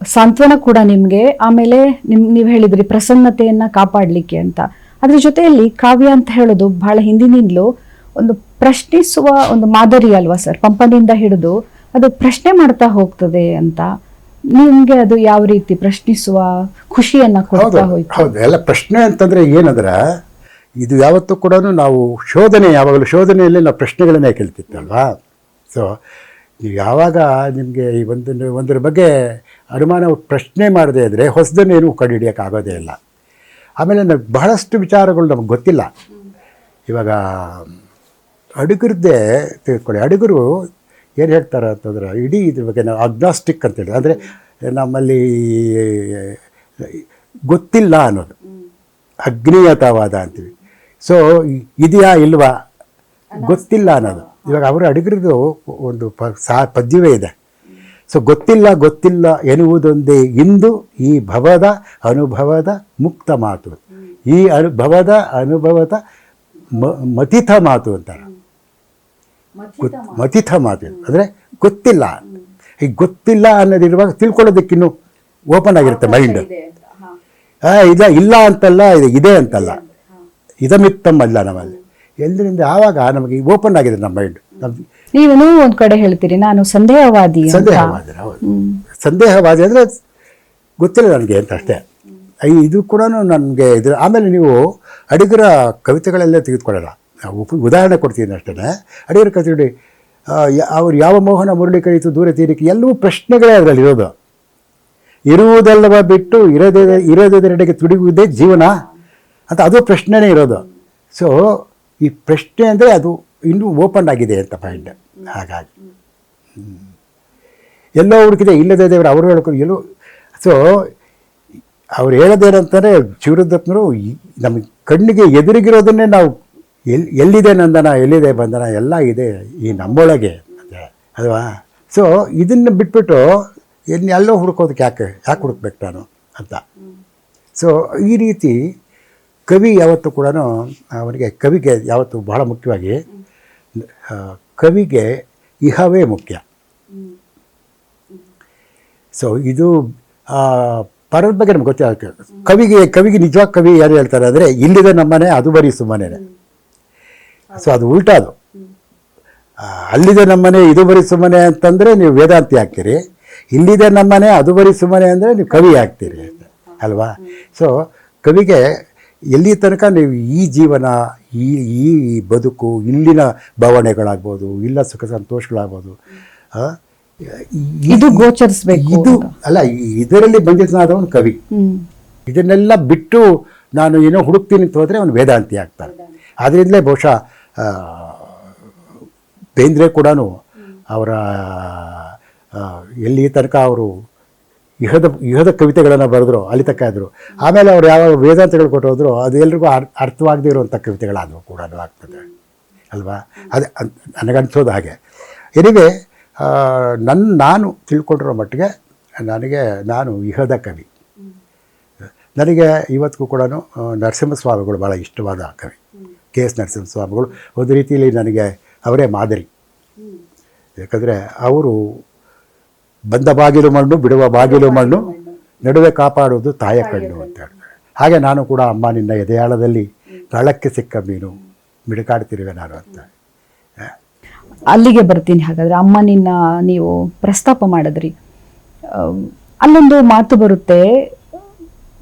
Speaker 2: ಸಾಂತ್ವನ ಕೂಡ ನಿಮ್ಗೆ ಆಮೇಲೆ ನಿಮ್ ನೀವು ಹೇಳಿದ್ರಿ ಪ್ರಸನ್ನತೆಯನ್ನ ಕಾಪಾಡ್ಲಿಕ್ಕೆ ಅಂತ. ಅದ್ರ ಜೊತೆಯಲ್ಲಿ ಕಾವ್ಯ ಅಂತ ಹೇಳೋದು ಬಹಳ ಹಿಂದಿನಿಂದಲೂ ಒಂದು ಪ್ರಶ್ನಿಸುವ ಒಂದು ಮಾದರಿ ಅಲ್ವಾ ಸರ್? ಪಂಪನಿಂದ ಹಿಡಿದು ಅದು ಪ್ರಶ್ನೆ ಮಾಡ್ತಾ ಹೋಗ್ತದೆ ಅಂತ. ನಿಮ್ಗೆ ಅದು ಯಾವ ರೀತಿ ಪ್ರಶ್ನಿಸುವ ಖುಷಿಯನ್ನ ಕೊಡ್ತಾ ಹೋಯ್ತು?
Speaker 1: ಹೌದು. ಎಲ್ಲ ಪ್ರಶ್ನೆ ಅಂತಂದ್ರೆ ಏನಂದ್ರೆ ಇದು ಯಾವತ್ತೂ ಕೂಡ ನಾವು ಶೋಧನೆ ಯಾವಾಗಲೂ ಶೋಧನೆಯಲ್ಲಿ ನಾವು ಪ್ರಶ್ನೆಗಳನ್ನೇ ಕೇಳ್ತಿತ್ತಲ್ವಾ? ಸೊ ನೀವು ಯಾವಾಗ ನಿಮಗೆ ಈ ಒಂದು ಒಂದರ ಬಗ್ಗೆ ಅನುಮಾನ ಪ್ರಶ್ನೆ ಮಾಡದೇ ಇದ್ದರೆ ಹೊಸದನ್ನೇನು ಕಂಡುಹಿಡಿಯೋಕ್ಕಾಗೋದೇ ಇಲ್ಲ. ಆಮೇಲೆ ನಮಗೆ ಬಹಳಷ್ಟು ವಿಚಾರಗಳು ನಮಗೆ ಗೊತ್ತಿಲ್ಲ. ಇವಾಗ ಅಡುಗರದ್ದೇ ತಿಳ್ಕೊಳ್ಳಿ. ಅಡುಗರು ಏನು ಹೇಳ್ತಾರೆ ಅಂತಂದ್ರೆ ಇಡೀ ಇದ್ರ ಬಗ್ಗೆ ನಾವು ಅಗ್ನಾಸ್ಟಿಕ್ ಅಂತೇಳಿ ಅಂದರೆ ನಮ್ಮಲ್ಲಿ ಗೊತ್ತಿಲ್ಲ ಅನ್ನೋದು. ಅಗ್ನಿಯತವಾದ ಅಂತೀವಿ. ಸೊ ಇದೆಯಾ ಇಲ್ವಾ? ಗೊತ್ತಿಲ್ಲ ಅನ್ನೋದು. ಇವಾಗ ಅವರು ಅಡುಗರದು ಒಂದು ಪ ಸಾ ಪದ್ಯವೇ ಇದೆ. ಸೊ ಗೊತ್ತಿಲ್ಲ ಗೊತ್ತಿಲ್ಲ ಎನ್ನುವುದೊಂದೇ ಇಂದು ಈ ಭವದ ಅನುಭವದ ಮುಕ್ತ ಮಾತು. ಈ ಅನುಭವದ ಅನುಭವದ ಮತಿತ ಮತಿಥ ಮಾತು ಅಂತಾರೆ. ಮತಿಥ ಮಾತು. ಅಂದರೆ ಗೊತ್ತಿಲ್ಲ. ಈಗ ಗೊತ್ತಿಲ್ಲ ಅನ್ನೋದಿರುವಾಗ ತಿಳ್ಕೊಳ್ಳೋದಕ್ಕಿನ್ನು ಓಪನ್ ಆಗಿರುತ್ತೆ ಮೈಂಡ್ ಇದು ಇಲ್ಲ ಅಂತಲ್ಲ ಇದು ಇದೆ ಅಂತಲ್ಲ. ಇದಮಿತ್ತಮ್ ಅಲ್ಲ ನಮ್ಮಲ್ಲಿ. ಎಲ್ಲರಿಂದ ಆವಾಗ ನಮಗೆ ಓಪನ್ ಆಗಿದೆ ನಮ್ಮ ಮೈಂಡ್ ನೀವು
Speaker 2: ಒಂದು ಒಂದ್ ಕಡೆ ಹೇಳ್ತೀರಿ ನಾನು ಸಂದೇಹವಾದಿ
Speaker 1: ಸಂದೇಹವಾದಿ ಸಂದೇಹವಾದಿ ಅಂದರೆ ಗೊತ್ತಿಲ್ಲ ನನಗೆ ಅಂತ ಅಷ್ಟೇ. ಇದು ಕೂಡ ನನಗೆ ಇದು ಆಮೇಲೆ ನೀವು ಅಡಿಗರ ಕವಿತೆಗಳಲ್ಲೇ ಉಪ- ಉದಾಹರಣೆ ಕೊಡ್ತೀನಿ ಅಷ್ಟೇ ಅಡಿಗರ ನೋಡಿ ಅವ್ರು ಯಾವ ಮೋಹನ ಮುರಳಿ ಕೈತು ದೂರ ತೀರಿಕೆ ಎಲ್ಲವೂ ಪ್ರಶ್ನೆಗಳೇ ಅದರಲ್ಲಿ ಇರೋದು. ಇರುವುದಲ್ಲವ ಬಿಟ್ಟು ಇರದೇ ಇರೋದರೆಡೆಗೆ ತುಡಿಗುವುದೇ ಜೀವನ ಅಂತ ಅದು ಪ್ರಶ್ನೆನೇ ಇರೋದು. ಸೊ ಈ ಪ್ರಶ್ನೆ ಅಂದರೆ ಅದು ಇನ್ನೂ ಓಪನ್ ಆಗಿದೆ ಅಂತ ಪಾಯಿಂಟ್ ಹಾಗಾಗಿ. ಎಲ್ಲೋ ಹುಡುಕಿದೆ, ಇಲ್ಲದೇ ದೇವರು ಅವರು ಹೇಳ್ಕೊ ಎಲ್ಲೋ ಸೊ ಅವ್ರು ಹೇಳೋದೇನಂತಾರೆ ಶಿವರುದ್ರತ್ನರು ನಮ್ಮ ಕಣ್ಣಿಗೆ ಎದುರಿಗಿರೋದನ್ನೇ ನಾವು ಎಲ್, ಎಲ್ಲಿದೆ ನಂದನ, ಎಲ್ಲಿದೆ ಬಂದನ, ಎಲ್ಲ ಇದೆ ಈ ಅಂತ ಅಲ್ವಾ? ಸೊ ಇದನ್ನು ಬಿಟ್ಬಿಟ್ಟು ಎಲ್ಲೋ ಹುಡುಕೋದಕ್ಕೆ ಯಾಕೆ ಯಾಕೆ ಹುಡುಕ್ಬೇಕು ನಾನು ಅಂತ. ಸೊ ಈ ರೀತಿ ಕವಿ ಯಾವತ್ತೂ ಕೂಡ ಅವನಿಗೆ ಕವಿಗೆ ಯಾವತ್ತು ಬಹಳ ಮುಖ್ಯವಾಗಿ ಕವಿಗೆ ಇಹವೇ ಮುಖ್ಯ. ಸೊ ಇದು ಪರದ ಬಗ್ಗೆ ನಮ್ಗೆ ಗೊತ್ತಿಲ್ಲ. ಕವಿಗೆ ಕವಿಗೆ ನಿಜವಾಗಿ ಕವಿ ಯಾರು ಹೇಳ್ತಾರೆ ಅಂದರೆ, ಇಲ್ಲಿದೆ ನಮ್ಮನೆ, ಅದು ಬರೀ ಸುಮ್ಮನೆ ಸೊ ಅದು ಉಲ್ಟಾ ಅದು. ಅಲ್ಲಿದೆ ನಮ್ಮನೆ ಇದು ಬರೀ ಸುಮ್ಮನೆ ಅಂತಂದರೆ ನೀವು ವೇದಾಂತಿ ಆಗ್ತೀರಿ ಇಲ್ಲಿದೆ ನಮ್ಮನೆ ಅದು ಬರೀ ಸುಮ್ಮನೆ ಅಂದರೆ ನೀವು ಕವಿ ಆಗ್ತೀರಿ ಅಲ್ವಾ? ಸೊ ಕವಿಗೆ ಎಲ್ಲಿ ತನಕ ನೀವು ಈ ಜೀವನ ಈ ಈ ಬದುಕು ಇಲ್ಲಿನ ಭಾವನೆಗಳಾಗ್ಬೋದು ಇಲ್ಲ ಸುಖ ಸಂತೋಷಗಳಾಗ್ಬೋದು
Speaker 2: ಇದು ಗೋಚರಿಸ್ಬೇಕು
Speaker 1: ಇದು ಅಲ್ಲ ಇದರಲ್ಲಿ ಬಂದಿದ್ದಾದವನು ಕವಿ. ಇದನ್ನೆಲ್ಲ ಬಿಟ್ಟು ನಾನು ಏನೋ ಹುಡುಕ್ತೀನಿ ಅಂತ ಹೋದರೆ ಅವನು ವೇದಾಂತಿ ಆಗ್ತಾನೆ ಆದ್ದರಿಂದಲೇ ಬಹುಶಃ ಬೇಂದ್ರೆ ಕೂಡ ಅವರ ಎಲ್ಲಿ ತನಕ ಅವರು ಇಹದ ಇಹದ ಕವಿತೆಗಳನ್ನು ಬರೆದ್ರು, ಅಲ್ಲಿ ತಕ್ಕ ಇದ್ರು. ಆಮೇಲೆ ಅವ್ರು ಯಾವ ವೇದಾಂತಗಳು ಕೊಟ್ಟು ಹೋದ್ರು, ಅದು ಎಲ್ರಿಗೂ ಅರ್- ಅರ್ಥವಾಗದೇ ಇರುವಂಥ ಕವಿತೆಗಳಾದವು ಕೂಡ ಆಗ್ತದೆ. ಅಲ್ವಾ? ಅದು ಅದ್- ನನಗನ್ಸೋದು ಹಾಗೆ. ಎನಿವೆ ನನ್ನ ನಾನು ತಿಳ್ಕೊಂಡಿರೋ ಮಟ್ಟಿಗೆ ನನಗೆ, ನಾನು ಇಹದ ಕವಿ. ನನಗೆ ಇವತ್ತಿಗೂ ಕೂಡ ನರಸಿಂಹಸ್ವಾಮಿಗಳು ಭಾಳ ಇಷ್ಟವಾದ ಕವಿ. ಕೆ ಎಸ್ ನರಸಿಂಹಸ್ವಾಮಿಗಳು. ಒಂದು ರೀತಿಯಲ್ಲಿ ನನಗೆ ಅವರೇ ಮಾದರಿ. ಯಾಕಂದರೆ ಅವರು ಬಂದ ಬಾಗಿಲು ಮಣ್ಣು, ಬಿಡುವ ಬಾಗಿಲು ಮಣ್ಣು, ನಡುವೆ ಕಾಪಾಡುವುದು ತಾಯ ಕಣ್ಣು ಅಂತ ಹೇಳ್ತಾರೆ. ಹಾಗೆ ನಾನು ಕೂಡ ಅಮ್ಮ ನಿನ್ನ ಎದೆಯಾಳದಲ್ಲಿ ತಳಕ್ಕೆ ಸಿಕ್ಕ ಮೀನು ಮಿಡುಕಾಡ್ತಿರುವೆ ನಾನು ಅಂತ.
Speaker 2: ಅಲ್ಲಿಗೆ ಬರ್ತೀನಿ ಹಾಗಾದರೆ. ಅಮ್ಮ ನಿನ್ನ ನೀವು ಪ್ರಸ್ತಾಪ ಮಾಡಿದ್ರಿ. ಅಲ್ಲೊಂದು ಮಾತು ಬರುತ್ತೆ,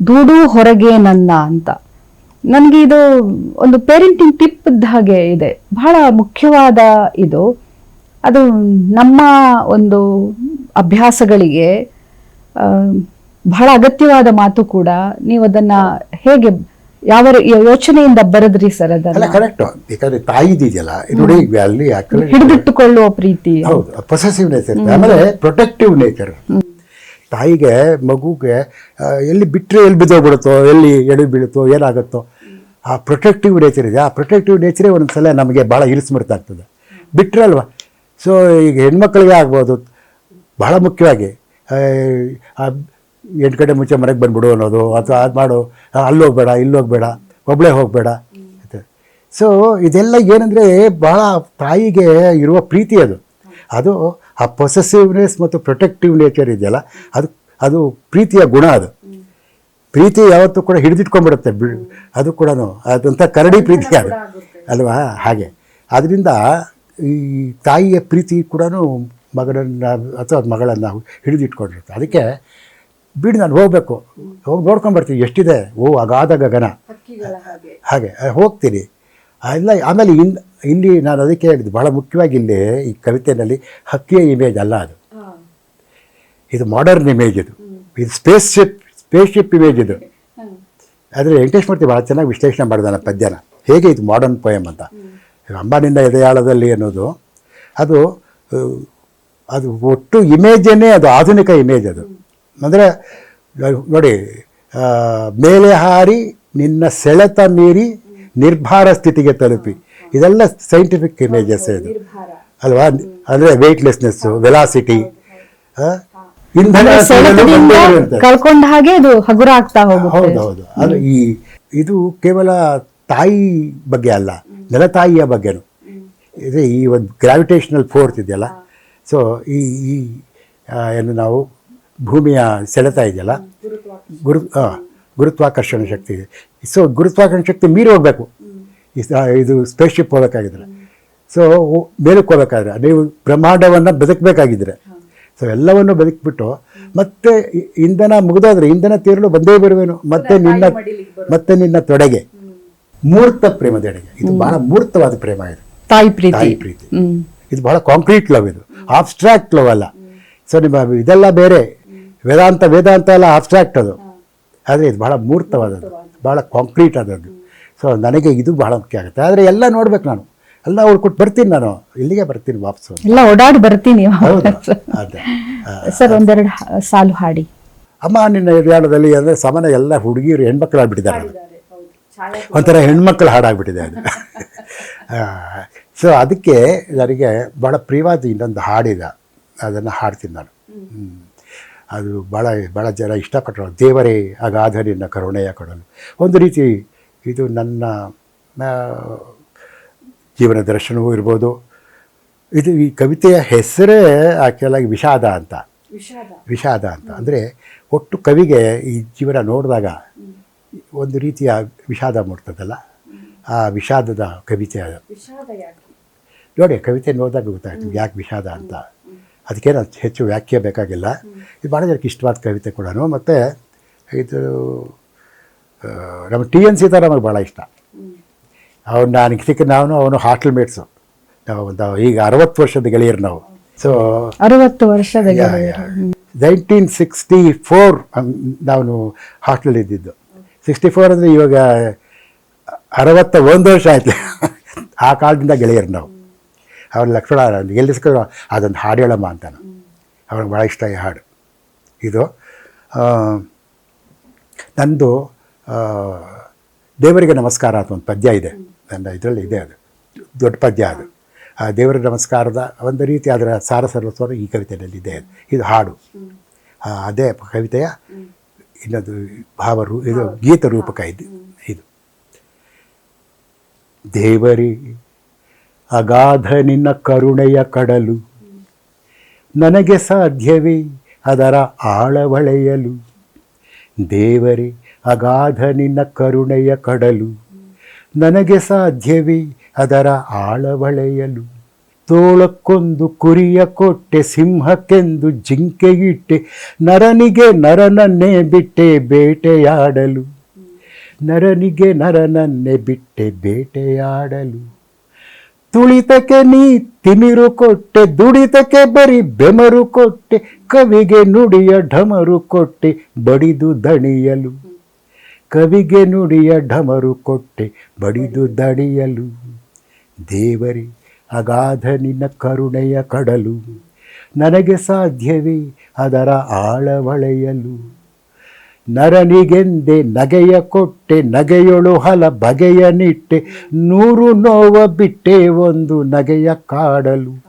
Speaker 2: ದುಡು ಹೊರಗೆ ನನ್ನ ಅಂತ. ನನಗೆ ಇದು ಒಂದು ಪೇರೆಂಟಿಂಗ್ ಟಿಪ್ ಇದ್ದ ಹಾಗೆ ಇದೆ. ಬಹಳ ಮುಖ್ಯವಾದ ಇದು. ಅದು ನಮ್ಮ ಒಂದು ಅಭ್ಯಾಸಗಳಿಗೆ ಬಹಳ ಅಗತ್ಯವಾದ ಮಾತು ಕೂಡ. ನೀವು ಅದನ್ನ ಹೇಗೆ ಯಾವ ಯೋಚನೆಯಿಂದ ಬರದ್ರಿ ಸರ್ ಅದನ್ನ?
Speaker 1: ಕರೆಕ್ಟು ಯಾಕಂದರೆ ತಾಯಿದಿದೆಯಲ್ಲ ನೋಡಿ
Speaker 2: ಹಿಡಿದಿಟ್ಟುಕೊಳ್ಳುವ ಪ್ರೀತಿ.
Speaker 1: ಹೌದು ಪೊಸೆಸಿವ್ ನೇಚರ್ ಆಮೇಲೆ ಪ್ರೊಟೆಕ್ಟಿವ್ ನೇಚರ್ ತಾಯಿಗೆ, ಮಗುಗೆ ಎಲ್ಲಿ ಬಿಟ್ಟರೆ ಎಲ್ಲಿ ಬಿದ್ದೋಗ್ಬಿಡುತ್ತೋ, ಎಲ್ಲಿ ಎಡೆ ಬೀಳುತ್ತೋ, ಏನಾಗುತ್ತೋ, ಆ ಪ್ರೊಟೆಕ್ಟಿವ್ ನೇಚರ್ ಇದೆ. ಆ ಪ್ರೊಟೆಕ್ಟಿವ್ ನೇಚರೇ ಒಂದು ಸಲ ನಮಗೆ ಭಾಳ ಇರಿಸ್ಬಿಡ್ತಾ ಆಗ್ತದೆ. ಬಿಟ್ಟರೆ ಅಲ್ವಾ? ಸೊ ಈಗ ಹೆಣ್ಮಕ್ಳಿಗೆ ಆಗ್ಬೋದು, ಭಾಳ ಮುಖ್ಯವಾಗಿ ಎಂಟು ಗಂಟೆ ಮುಂಚೆ ಮನೆಗೆ ಬಂದುಬಿಡು ಅನ್ನೋದು, ಅಥವಾ ಅದು ಮಾಡು ಅಲ್ಲಿ ಹೋಗ್ಬೇಡ ಇಲ್ಲಿ ಹೋಗ್ಬೇಡ ಒಬ್ಬಳೇ ಹೋಗಬೇಡ. ಸೊ ಇದೆಲ್ಲ ಏನಂದರೆ ಬಹಳ ತಾಯಿಗೆ ಇರುವ ಪ್ರೀತಿ ಅದು. ಅದು ಆ ಪೊಸೆಸಿವ್ನೆಸ್ ಮತ್ತು ಪ್ರೊಟೆಕ್ಟಿವ್ ನೇಚರ್ ಇದೆಯಲ್ಲ? ಅದು ಅದು ಪ್ರೀತಿಯ ಗುಣ ಅದು. ಪ್ರೀತಿ ಯಾವತ್ತೂ ಕೂಡ ಹಿಡಿದಿಟ್ಕೊಂಡ್ಬಿಡುತ್ತೆ. ಬಿ ಅದು ಕೂಡ ಅದಂಥ ಕರಡಿ ಪ್ರೀತಿ ಅದು. ಅಲ್ವಾ? ಹಾಗೆ. ಅದರಿಂದ ಈ ತಾಯಿಯ ಪ್ರೀತಿ ಕೂಡ ಮಗನನ್ನು ಅಥವಾ ಮಗಳನ್ನು ಹಿಡಿದಿಟ್ಕೊಂಡಿರುತ್ತೆ. ಅದಕ್ಕೆ ಬಿಡಿ ನಾನು ಹೋಗಬೇಕು. ಹೋಗಿ ನೋಡ್ಕೊಂಬರ್ತೀನಿ ಎಷ್ಟಿದೆ? ಓ ಅಗಾಧ ಗಗನ. ಹಾಗೆ. ಹೋಗ್ತೀನಿ. ಇಲ್ಲ ಆಮೇಲೆ ಇನ್ ಇಲ್ಲಿ ನಾನು ಅದಕ್ಕೆ ಹೇಳಿದ್ದು ಬಹಳ ಮುಖ್ಯವಾಗಿ ಇಲ್ಲಿ ಈ ಕವಿತೆಯಲ್ಲಿ ಹಕ್ಕಿಯ ಇಮೇಜ್ ಅಲ್ಲ ಅದು. ಇದು ಮಾಡರ್ನ್ ಇಮೇಜ್ ಇದು. ಇದು space ship space ship image ಇದು ಆದರೆ ವೆಂಕಟೇಶ್ ಮೂರ್ತಿ ಭಾಳ ಚೆನ್ನಾಗಿ ವಿಶ್ಲೇಷಣೆ ಮಾಡಿದಾನೆ ಪದ್ಯನ. ಹೇಗೆ ಇದು ಮಾಡರ್ನ್ ಪೋಯಮ್ ಅಂತ. ಅಂಬಾನಿಂದ ಎದೆಯಾಳದಲ್ಲಿ ಅನ್ನೋದು ಅದು ಅದು ಒಟ್ಟು ಇಮೇಜನ್ನೇ ಅದು ಆಧುನಿಕ ಇಮೇಜ್ ಅದು. ಅಂದರೆ ನೋಡಿ ಮೇಲೆ ಹಾರಿ ನಿನ್ನ ಸೆಳೆತ ಮೀರಿ ನಿರ್ಭಾರ ಸ್ಥಿತಿಗೆ ತಲುಪಿ. ಇದೆಲ್ಲ ಸೈಂಟಿಫಿಕ್ ಇಮೇಜಸ್ ಇದು. ಅಲ್ವಾ? ಅಂದರೆ ವೆಯ್ಟ್ಲೆಸ್ನೆಸ್ಸು ವೆಲಾಸಿಟಿ ಇಂಧನ
Speaker 2: ಕಳ್ಕೊಂಡ ಹಾಗೆ ಇದು ಹಗುರ ಆಗ್ತಾ ಹೋಗುತ್ತೆ.
Speaker 1: ಹೌದು ಹೌದು. ಅದು ಈ ಇದು ಕೇವಲ ತಾಯಿ ಬಗ್ಗೆ ಅಲ್ಲ ನೆಲತಾಯಿಯ ಬಗ್ಗೆನು. ಇದು ಈ ಒಂದು ಗ್ರಾವಿಟೇಷನಲ್ ಫೋರ್ಸ್ ಇದೆಯಲ್ಲ. ಸೊ ಈ ಈ ಏನು ನಾವು ಭೂಮಿಯ ಸೆಳೆತ ಇದೆಯಲ್ಲ ಗುರು ಗುರುತ್ವಾಕರ್ಷಣ ಶಕ್ತಿ. ಇದೆ ಸೊ ಗುರುತ್ವಾಕರ್ಷಣ ಶಕ್ತಿ ಮೀರಿ ಹೋಗಬೇಕು. ಇದು ಸ್ಪೇಸ್ ಶಿಪ್ ಹೋಗಬೇಕಾಗಿದ್ರೆ ಸೊ ಮೇಲಕ್ಕೆ ಹೋಗೋಕ್ಕಾದ್ರೆ ನೀವು ಬ್ರಹ್ಮಾಂಡವನ್ನು ಬದುಕಬೇಕಾಗಿದ್ರೆ. ಸೊ ಎಲ್ಲವನ್ನು ಬದುಕಿಬಿಟ್ಟು ಮತ್ತೆ ಇಂಧನ ಮುಗಿದಾದ್ರೆ ಇಂಧನ ತೀರಲು ಬಂದೇ ಬರುವೇನು? ಮತ್ತೆ ನಿನ್ನ ಮತ್ತೆ ನಿನ್ನ ತೊಡೆಗೆ. ಮೂರ್ತ ಪ್ರೇಮದೆಡೆಗೆ. ಇದು ಬಹಳ ಮೂರ್ತವಾದ ಪ್ರೇಮ ಇದು.
Speaker 2: ತಾಯಿ ಪ್ರೀತಿ.
Speaker 1: ತಾಯಿ ಪ್ರೀತಿ ಇದು ಬಹಳ ಕಾಂಕ್ರೀಟ್ ಲವ್ ಇದು. ಆಬ್ಸ್ಟ್ರಾಕ್ಟ್ ಲವ್ ಅಲ್ಲ. ಸೊ ನಿಮ್ಮ ಇದೆಲ್ಲ ಬೇರೆ. ವೇದಾಂತ ವೇದಾಂತ ಎಲ್ಲ ಆಬ್ಸ್ಟ್ರಾಕ್ಟ್ ಅದು. ಆದರೆ ಇದು ಬಹಳ ಮೂರ್ತವಾದದ್ದು. ಬಹಳ ಕಾಂಕ್ರೀಟ್ ಆದದ್ದು. ಸೊ ನನಗೆ ಇದು ಬಹಳ ಮುಖ್ಯ ಆಗುತ್ತೆ. ಆದರೆ ಎಲ್ಲ ನೋಡ್ಬೇಕು ನಾನು. ಎಲ್ಲ ಕೊಟ್ಟು ಬರ್ತೀನಿ ನಾನು. ಇಲ್ಲಿಗೆ ಬರ್ತೀನಿ ವಾಪಸ್ಸು
Speaker 2: ಎಲ್ಲ ಓಡಾಡಿ ಬರ್ತೀನಿ
Speaker 1: ಹೌದು. [laughs] ಅದೇ.
Speaker 2: ಸರ್ ಒಂದೆರಡು ಸಾಲು ಹಾಡಿ.
Speaker 1: ಅಮ್ಮ ನಿನ್ನ ಹಿರಿಯಾಳದಲ್ಲಿ ಅಂದರೆ ಸಾಮಾನ್ಯ ಎಲ್ಲ ಹುಡುಗಿಯರು ಹೆಣ್ಮಕ್ಳು ಆಗ್ಬಿಟ್ಟಿದ್ದಾರೆ. ಅದು. ಒಂಥರ ಹೆಣ್ಮಕ್ಳು ಹಾಡಾಗ್ಬಿಟ್ಟಿದೆ ಅದು. [laughs] ಸೊ ಅದಕ್ಕೆ ನನಗೆ ಭಾಳ ಪ್ರಿಯವಾದ ಇನ್ನೊಂದು ಹಾಡಿದ. ಅದನ್ನು ಹಾಡ್ತೀನಿ ನಾನು. ಅದು ಭಾಳ ಭಾಳ ಜನ ಇಷ್ಟಪಟ್ಟರು. ದೇವರೇ ಅಗಾಧ ನಿನ್ನ ಕರುಣೆಯ ಕೊಡಲು. ಒಂದು ರೀತಿ ಇದು ನನ್ನ ಜೀವನ ದರ್ಶನವೂ ಇರ್ಬೋದು. ಇದು ಈ ಕವಿತೆಯ ಹೆಸರೇ ಆಕ್ಚುಲಾಗಿ ವಿಷಾದ ಅಂತ. ವಿಷಾದ. ಅಂತ. ಅಂದರೆ ಒಟ್ಟು ಕವಿಗೆ ಈ ಜೀವನ ನೋಡಿದಾಗ ಒಂದು ರೀತಿಯ ವಿಷಾದ ಮೂಡ್ತದಲ್ಲ? ಆ ವಿಷಾದದ ಕವಿತೆ ಅದು ನೋಡಿ ಕವಿತೆ ನೋಡಿದಾಗ ಗೊತ್ತಾಗ್ತದೆ ಯಾಕೆ ವಿಷಾದ ಅಂತ. ಅದಕ್ಕೇನು ಹೆಚ್ಚು ವ್ಯಾಖ್ಯೆ ಬೇಕಾಗಿಲ್ಲ. ಇದು ಭಾಳ ಜನಕ್ಕೆ ಇಷ್ಟವಾದ ಕವಿತೆ ಕೂಡ ಮತ್ತು ಇದು ನಮ್ಮ ಟಿ ಎನ್ ಸೀತಾರಾಮಗೆ ಭಾಳ ಇಷ್ಟ. ಅವ್ನು ನನಗೆ ಸಿಕ್ಕ ನಾನು ಅವನು ಹಾಸ್ಟೆಲ್ ಮೇಟ್ಸು ನಾವು ಒಂದು ಈಗ ಅರವತ್ತು ವರ್ಷದ ಗೆಳೆಯರು ನಾವು. ಸೊ
Speaker 2: ಅರವತ್ತು ವರ್ಷದ
Speaker 1: ನೈನ್ಟೀನ್ ಸಿಕ್ಸ್ಟಿ ಫೋರ್ ನಾನು ಹಾಸ್ಟೆಲ್ ಇದ್ದಿದ್ದು. ಸಿಕ್ಸ್ಟಿ ಫೋರ್ ಅಂದರೆ ಇವಾಗ ಅರವತ್ತ ಒಂದು ವರ್ಷ ಆಯಿತು. ಆ ಕಾಲದಿಂದ ಗೆಳೆಯರು ನಾವು. ಅವ್ರ ಲಕ್ಷ್ಮಣ ಗೆಲ್ಲಿಸ್ಕೊಂಡು ಅದೊಂದು ಹಾಡು ಹೇಳಮ್ಮ ಅಂತಾನು ಅವ್ರಿಗೆ ಭಾಳ ಇಷ್ಟ ಈ ಹಾಡು. ಇದು ನನ್ನದು ನಂದು ದೇವರಿಗೆ ನಮಸ್ಕಾರ ಅಂತ ಒಂದು ಪದ್ಯ ಇದೆ. ನನ್ನ ಇದರಲ್ಲಿ ಇದೆ ಅದು. ದೊಡ್ಡ ಪದ್ಯ ಅದು. ಆ ದೇವರ ನಮಸ್ಕಾರದ ಒಂದು ರೀತಿ ಅದರ ಸಾರ ಈ ಕವಿತೆಯಲ್ಲಿ ಇದೆ ಇದು ಹಾಡು. ಅದೇ ಕವಿತೆಯ ಇನ್ನೊಂದು ಭಾವರು ಇದು ಗೀತ ರೂಪಕ ಇದು. ಇದು. ದೇವರಿ ಅಗಾಧ ನಿನ್ನ ಕರುಣೆಯ ಕಡಲು ನನಗೆ ಸಾಧ್ಯವೇ ಅದರ ಆಳವಳೆಯಲು. ದೇವರೇ ಅಗಾಧ ನಿನ್ನ ಕರುಣೆಯ ಕಡಲು. ನನಗೆ ಸಾಧ್ಯವೇ ಅದರ ಆಳವಳೆಯಲು ತೋಳಕ್ಕೊಂದು ಕುರಿಯ ಕೊಟ್ಟೆ, ಸಿಂಹಕ್ಕೆಂದು ಜಿಂಕೆ ಇಟ್ಟೆ ನರನಿಗೆ ನರನನ್ನೇ ಬಿಟ್ಟೆ ಬೇಟೆಯಾಡಲು. ನರನಿಗೆ ನರನನ್ನೇ ಬಿಟ್ಟೆ ಬೇಟೆಯಾಡಲು. ತುಳಿತಕ್ಕೆ ನೀ ತಿಮಿರು ಕೊಟ್ಟೆ, ದುಡಿತಕ್ಕೆ ಬರೀ ಬೆಮರು ಕೊಟ್ಟೆ, ಕವಿಗೆ ನುಡಿಯ ಢಮರು ಕೊಟ್ಟೆ, ಬಡಿದು ದಣಿಯಲು. ಕವಿಗೆ ನುಡಿಯ ಢಮರು ಕೊಟ್ಟೆ ಬಡಿದು ದಡಿಯಲು ದೇವರಿ, ಅಗಾಧ ನಿನ್ನ ಕರುಣೆಯ ಕಡಲು. ನನಗೆ ಸಾಧ್ಯವೇ ಅದರ ಆಳವಳೆಯಲು ನರನಿಗೆಂದೆ ನಗೆಯ ಕೊಟ್ಟೆ, ನಗೆಯೊಳು ಹಲ ಬಗೆಯ ನಿಟ್ಟೆ, ನೂರು ನೋವ ಬಿಟ್ಟೆ ಒಂದು ನಗೆಯ ಕಾಡಲು.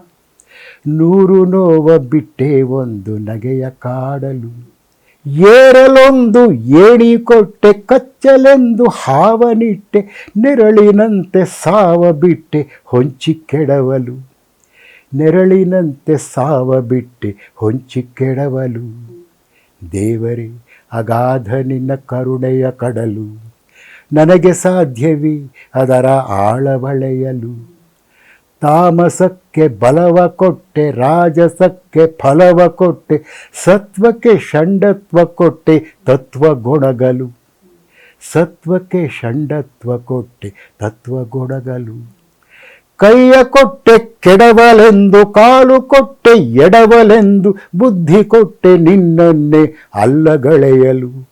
Speaker 1: ನೂರು ನೋವ ಬಿಟ್ಟೆ ಒಂದು ನಗೆಯ ಕಾಡಲು. ಏರಲೊಂದು ಏಣಿ ಕೊಟ್ಟೆ ಕಚ್ಚಲೆಂದು ಹಾವನಿಟ್ಟೆ, ನೆರಳಿನಂತೆ ಸಾವ ಬಿಟ್ಟೆ, ಹೊಂಚಿ ಕೆಡವಲು. ನೆರಳಿನಂತೆ ಸಾವ ಬಿಟ್ಟೆ, ಹೊಂಚಿ ಕೆಡವಲು. ದೇವರೇ, ಅಗಾಧ ನಿನ್ನ ಕರುಣೆಯ ಕಡಲು. ನನಗೆ ಸಾಧ್ಯವೇ ಅದರ ಆಳವಳೆಯಲು. ತಾಮಸಕ್ಕೆ ಬಲವ ಕೊಟ್ಟೆ, ರಾಜಸಕ್ಕೆ ಫಲವ ಕೊಟ್ಟೆ, ಸತ್ವಕ್ಕೆ ಷಂಡತ್ವ ಕೊಟ್ಟೆ, ತತ್ವ ಗುಣಗಲು. ಸತ್ವಕ್ಕೆ ಷಂಡತ್ವ ಕೊಟ್ಟೆ, ತತ್ವ ಗುಣಗಲು. ಕೈಯ ಕೊಟ್ಟೆ, ಕೆಡವಲೆಂದು, ಕಾಲು ಕೊಟ್ಟೆ, ಎಡವಲೆಂದು, ಬುದ್ಧಿ ಕೊಟ್ಟೆ, ನಿನ್ನನ್ನೇ ಅಲ್ಲಗಳೆಯಲು.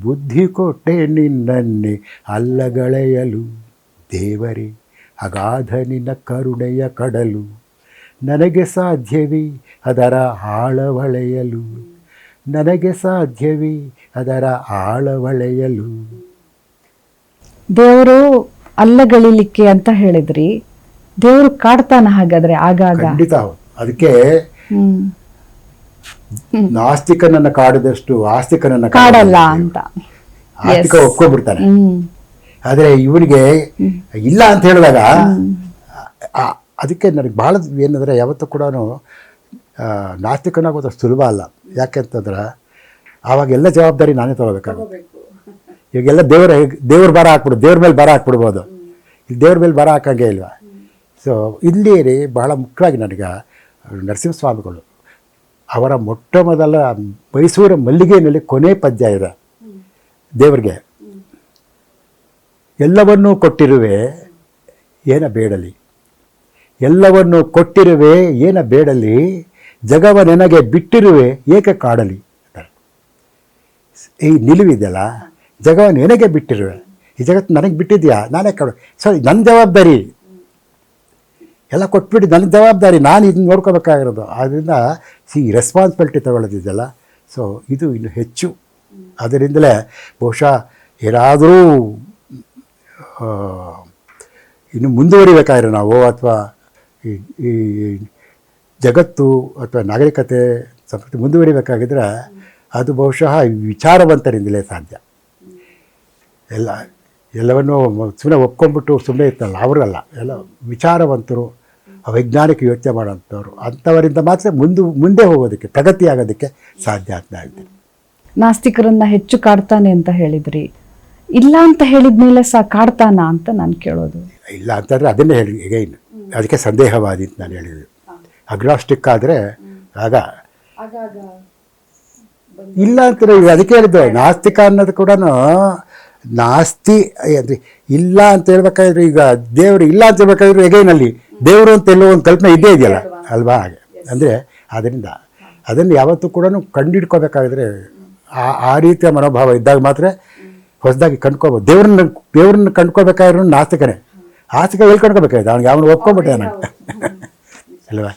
Speaker 1: ಬುದ್ಧಿ ಕೊಟ್ಟೆ, ನಿನ್ನನ್ನೇ ಅಲ್ಲಗಳೆಯಲು. ದೇವರೇ ಅಗಾಧ ನಿನ್ನ ಕರುಣೆಯ ಕಡಲು. ನನಗೆ ಸಾಧ್ಯವೇ ಅದರ ಆಳವಳೆಯಲು. ನನಗೆ ಸಾಧ್ಯವೇ ಅದರ ಆಳವಳೆಯಲು.
Speaker 2: ದೇವರು ಅಲ್ಲಗಳಿಲಿಕ್ಕೆ ಅಂತ ಹೇಳಿದ್ರಿ. ದೇವರು ಕಾಡ್ತಾನ ಹಾಗಾದ್ರೆ ಆಗಾಗ?
Speaker 1: ಖಂಡಿತ. ಅದಕ್ಕೆ ನಾಸ್ತಿಕನನ್ನ ಕಾಡಿದಷ್ಟು ಆಸ್ತಿಕನನ್ನ
Speaker 2: ಕಾಡಲ್ಲ. ಅಂತ.
Speaker 1: ಆಸ್ತಿಕ ಆದರೆ ಇವನಿಗೆ ಇಲ್ಲ ಅಂತ ಹೇಳಿದಾಗ ಅದಕ್ಕೆ ನನಗೆ ಭಾಳ ಏನಂದರೆ ಯಾವತ್ತೂ ಕೂಡ ನಾಸ್ತಿಕನಾಗೋದು ಅಷ್ಟು ಸುಲಭ ಅಲ್ಲ. ಯಾಕೆಂತಂದ್ರೆ ಆವಾಗ ಎಲ್ಲ ಜವಾಬ್ದಾರಿ ನಾನೇ ತಗೋಬೇಕಾಗುತ್ತೆ. ಈಗೆಲ್ಲ ದೇವರ ದೇವ್ರ ಬರ ಹಾಕ್ಬಿಡು ದೇವ್ರ ಮೇಲೆ ಬರ ಹಾಕ್ಬಿಡ್ಬೋದು. ಇಲ್ಲಿ ದೇವ್ರ ಮೇಲೆ ಬರ ಹಾಕಂಗೆ ಇಲ್ವಾ? ಸೊ ಇಲ್ಲಿ ರೀ ಬಹಳ ಮುಖ್ಯವಾಗಿ ನನಗೆ ನರಸಿಂಹಸ್ವಾಮಿಗಳು ಅವರ ಮೊಟ್ಟ ಮೊದಲ ಮೈಸೂರು ಮಲ್ಲಿಗೆಯಲ್ಲಿ ಕೊನೆ ಪದ್ಯ ಇದೆ. ದೇವರಿಗೆ. ಎಲ್ಲವನ್ನೂ ಕೊಟ್ಟಿರುವೆ, ಏನ ಬೇಡಲಿ. ಎಲ್ಲವನ್ನೂ ಕೊಟ್ಟಿರುವೆ, ಏನ ಬೇಡಲಿ. ಜಗವ ನನಗೆ ಬಿಟ್ಟಿರುವೆ, ಏಕೆ ಕಾಡಲಿ. ಈ ನಿಲುವಿದೆಯಲ್ಲ, ಜಗವ ನನಗೆ ಬಿಟ್ಟಿರುವೆ. ಈ ಜಗತ್ತು ನನಗೆ ಬಿಟ್ಟಿದ್ಯಾ? ನಾನೇ ಕಾಡು. ಸರಿ, ನನ್ನ ಜವಾಬ್ದಾರಿ. ಎಲ್ಲ ಕೊಟ್ಬಿಟ್ಟು ನನ್ನ ಜವಾಬ್ದಾರಿ, ನಾನು ಇದನ್ನ ನೋಡ್ಕೋಬೇಕಾಗಿರೋದು. ಆದ್ದರಿಂದ ಸಿ ರೆಸ್ಪಾನ್ಸಿಬಿಲಿಟಿ ತಗೊಳ್ಳೋದಿದೆಯಲ್ಲ. ಸೊ ಇದು ಇನ್ನು ಹೆಚ್ಚು. ಅದರಿಂದಲೇ ಬಹುಶಃ ಏನಾದರೂ ಇನ್ನು ಮುಂದುವರಿಬೇಕಾದ್ರೆ ನಾವು ಅಥವಾ ಈ ಈ ಜಗತ್ತು ಅಥವಾ ನಾಗರಿಕತೆ ಸಂಸ್ಕೃತಿ ಮುಂದುವರಿಬೇಕಾಗಿದ್ರೆ ಅದು ಬಹುಶಃ ವಿಚಾರವಂತರಿಂದಲೇ ಸಾಧ್ಯ. ಎಲ್ಲ, ಎಲ್ಲವನ್ನೂ ಸುಮ್ಮನೆ ಒಪ್ಕೊಂಡ್ಬಿಟ್ಟು ಸುಮ್ಮನೆ ಇರ್ತಲ್ಲ ಅವರಲ್ಲ ಎಲ್ಲ ವಿಚಾರವಂತರು ವೈಜ್ಞಾನಿಕ ಯೋಚನೆ ಮಾಡೋಂಥವ್ರು ಅಂಥವರಿಂದ ಮಾತ್ರ ಮುಂದೆ ಮುಂದೆ ಹೋಗೋದಕ್ಕೆ ಪ್ರಗತಿ ಆಗೋದಕ್ಕೆ ಸಾಧ್ಯ ಅಂತ ಇದೆ
Speaker 2: ನಾಸ್ತಿಕರನ್ನು ಹೆಚ್ಚು ಕಾಡ್ತಾನೆ ಅಂತ ಹೇಳಿದ್ರಿ. ಇಲ್ಲ ಅಂತ ಹೇಳಿದ ಮೇಲೆ ಸಹ ಕಾಡ್ತಾನ ಅಂತ ನಾನು ಕೇಳೋದು.
Speaker 1: ಇಲ್ಲ ಅಂತಂದರೆ ಅದನ್ನೇ ಹೇಳಿ ಎಗೈನ್ ಅದಕ್ಕೆ ಸಂದೇಹವಾದಿ ಅಂತ ನಾನು ಹೇಳಿದೆ ಅಗ್ನಾಸ್ಟಿಕ್ ಆದರೆ ಆಗ ಇಲ್ಲ ಅಂತ ಅದಕ್ಕೆ ಹೇಳಿದ್ದು ನಾಸ್ತಿಕ ಅನ್ನೋದು ಕೂಡ ನಾಸ್ತಿ ಅಂದರೆ ಇಲ್ಲ ಅಂತ ಹೇಳ್ಬೇಕಾದ್ರೆ ಈಗ ದೇವರು ಇಲ್ಲ ಅಂತ ಹೇಳ್ಬೇಕಾದ್ರೆ ಎಗೈನಲ್ಲಿ ದೇವರು ಅಂತ ಎಲ್ಲೋ ಒಂದು ಕಲ್ಪನೆ ಇದ್ದೇ ಇದೆಯಲ್ಲ, ಅಲ್ವಾ ಹಾಗೆ? ಅಂದರೆ ಅದರಿಂದ ಅದನ್ನು ಯಾವತ್ತೂ ಕೂಡ ಕಂಡಿಡ್ಕೋಬೇಕಾದ್ರೆ ಆ ಆ ರೀತಿಯ ಮನೋಭಾವ ಇದ್ದಾಗ ಮಾತ್ರ ಹೊಸದಾಗಿ ಕಂಡ್ಕೋಬೋದು ದೇವ್ರನ್ನ ದೇವ್ರನ್ನ ಕಂಡ್ಕೋಬೇಕಾದ್ರೂ ನಾಸ್ತಿಕನೇ. ಆಸ್ತಿಕ ಹೇಳ್ಕೊಂಡ್ಕೋಬೇಕಾಯ್ತು ಕಂಡ್ಕೋಬೇಕಾಯ್ತು ಅವ್ನಿಗೆ ಅವನು ಒಪ್ಕೊಂಡ್ಬಿಟ್ಟೆ ನಾನು ಅಲ್ವಾ?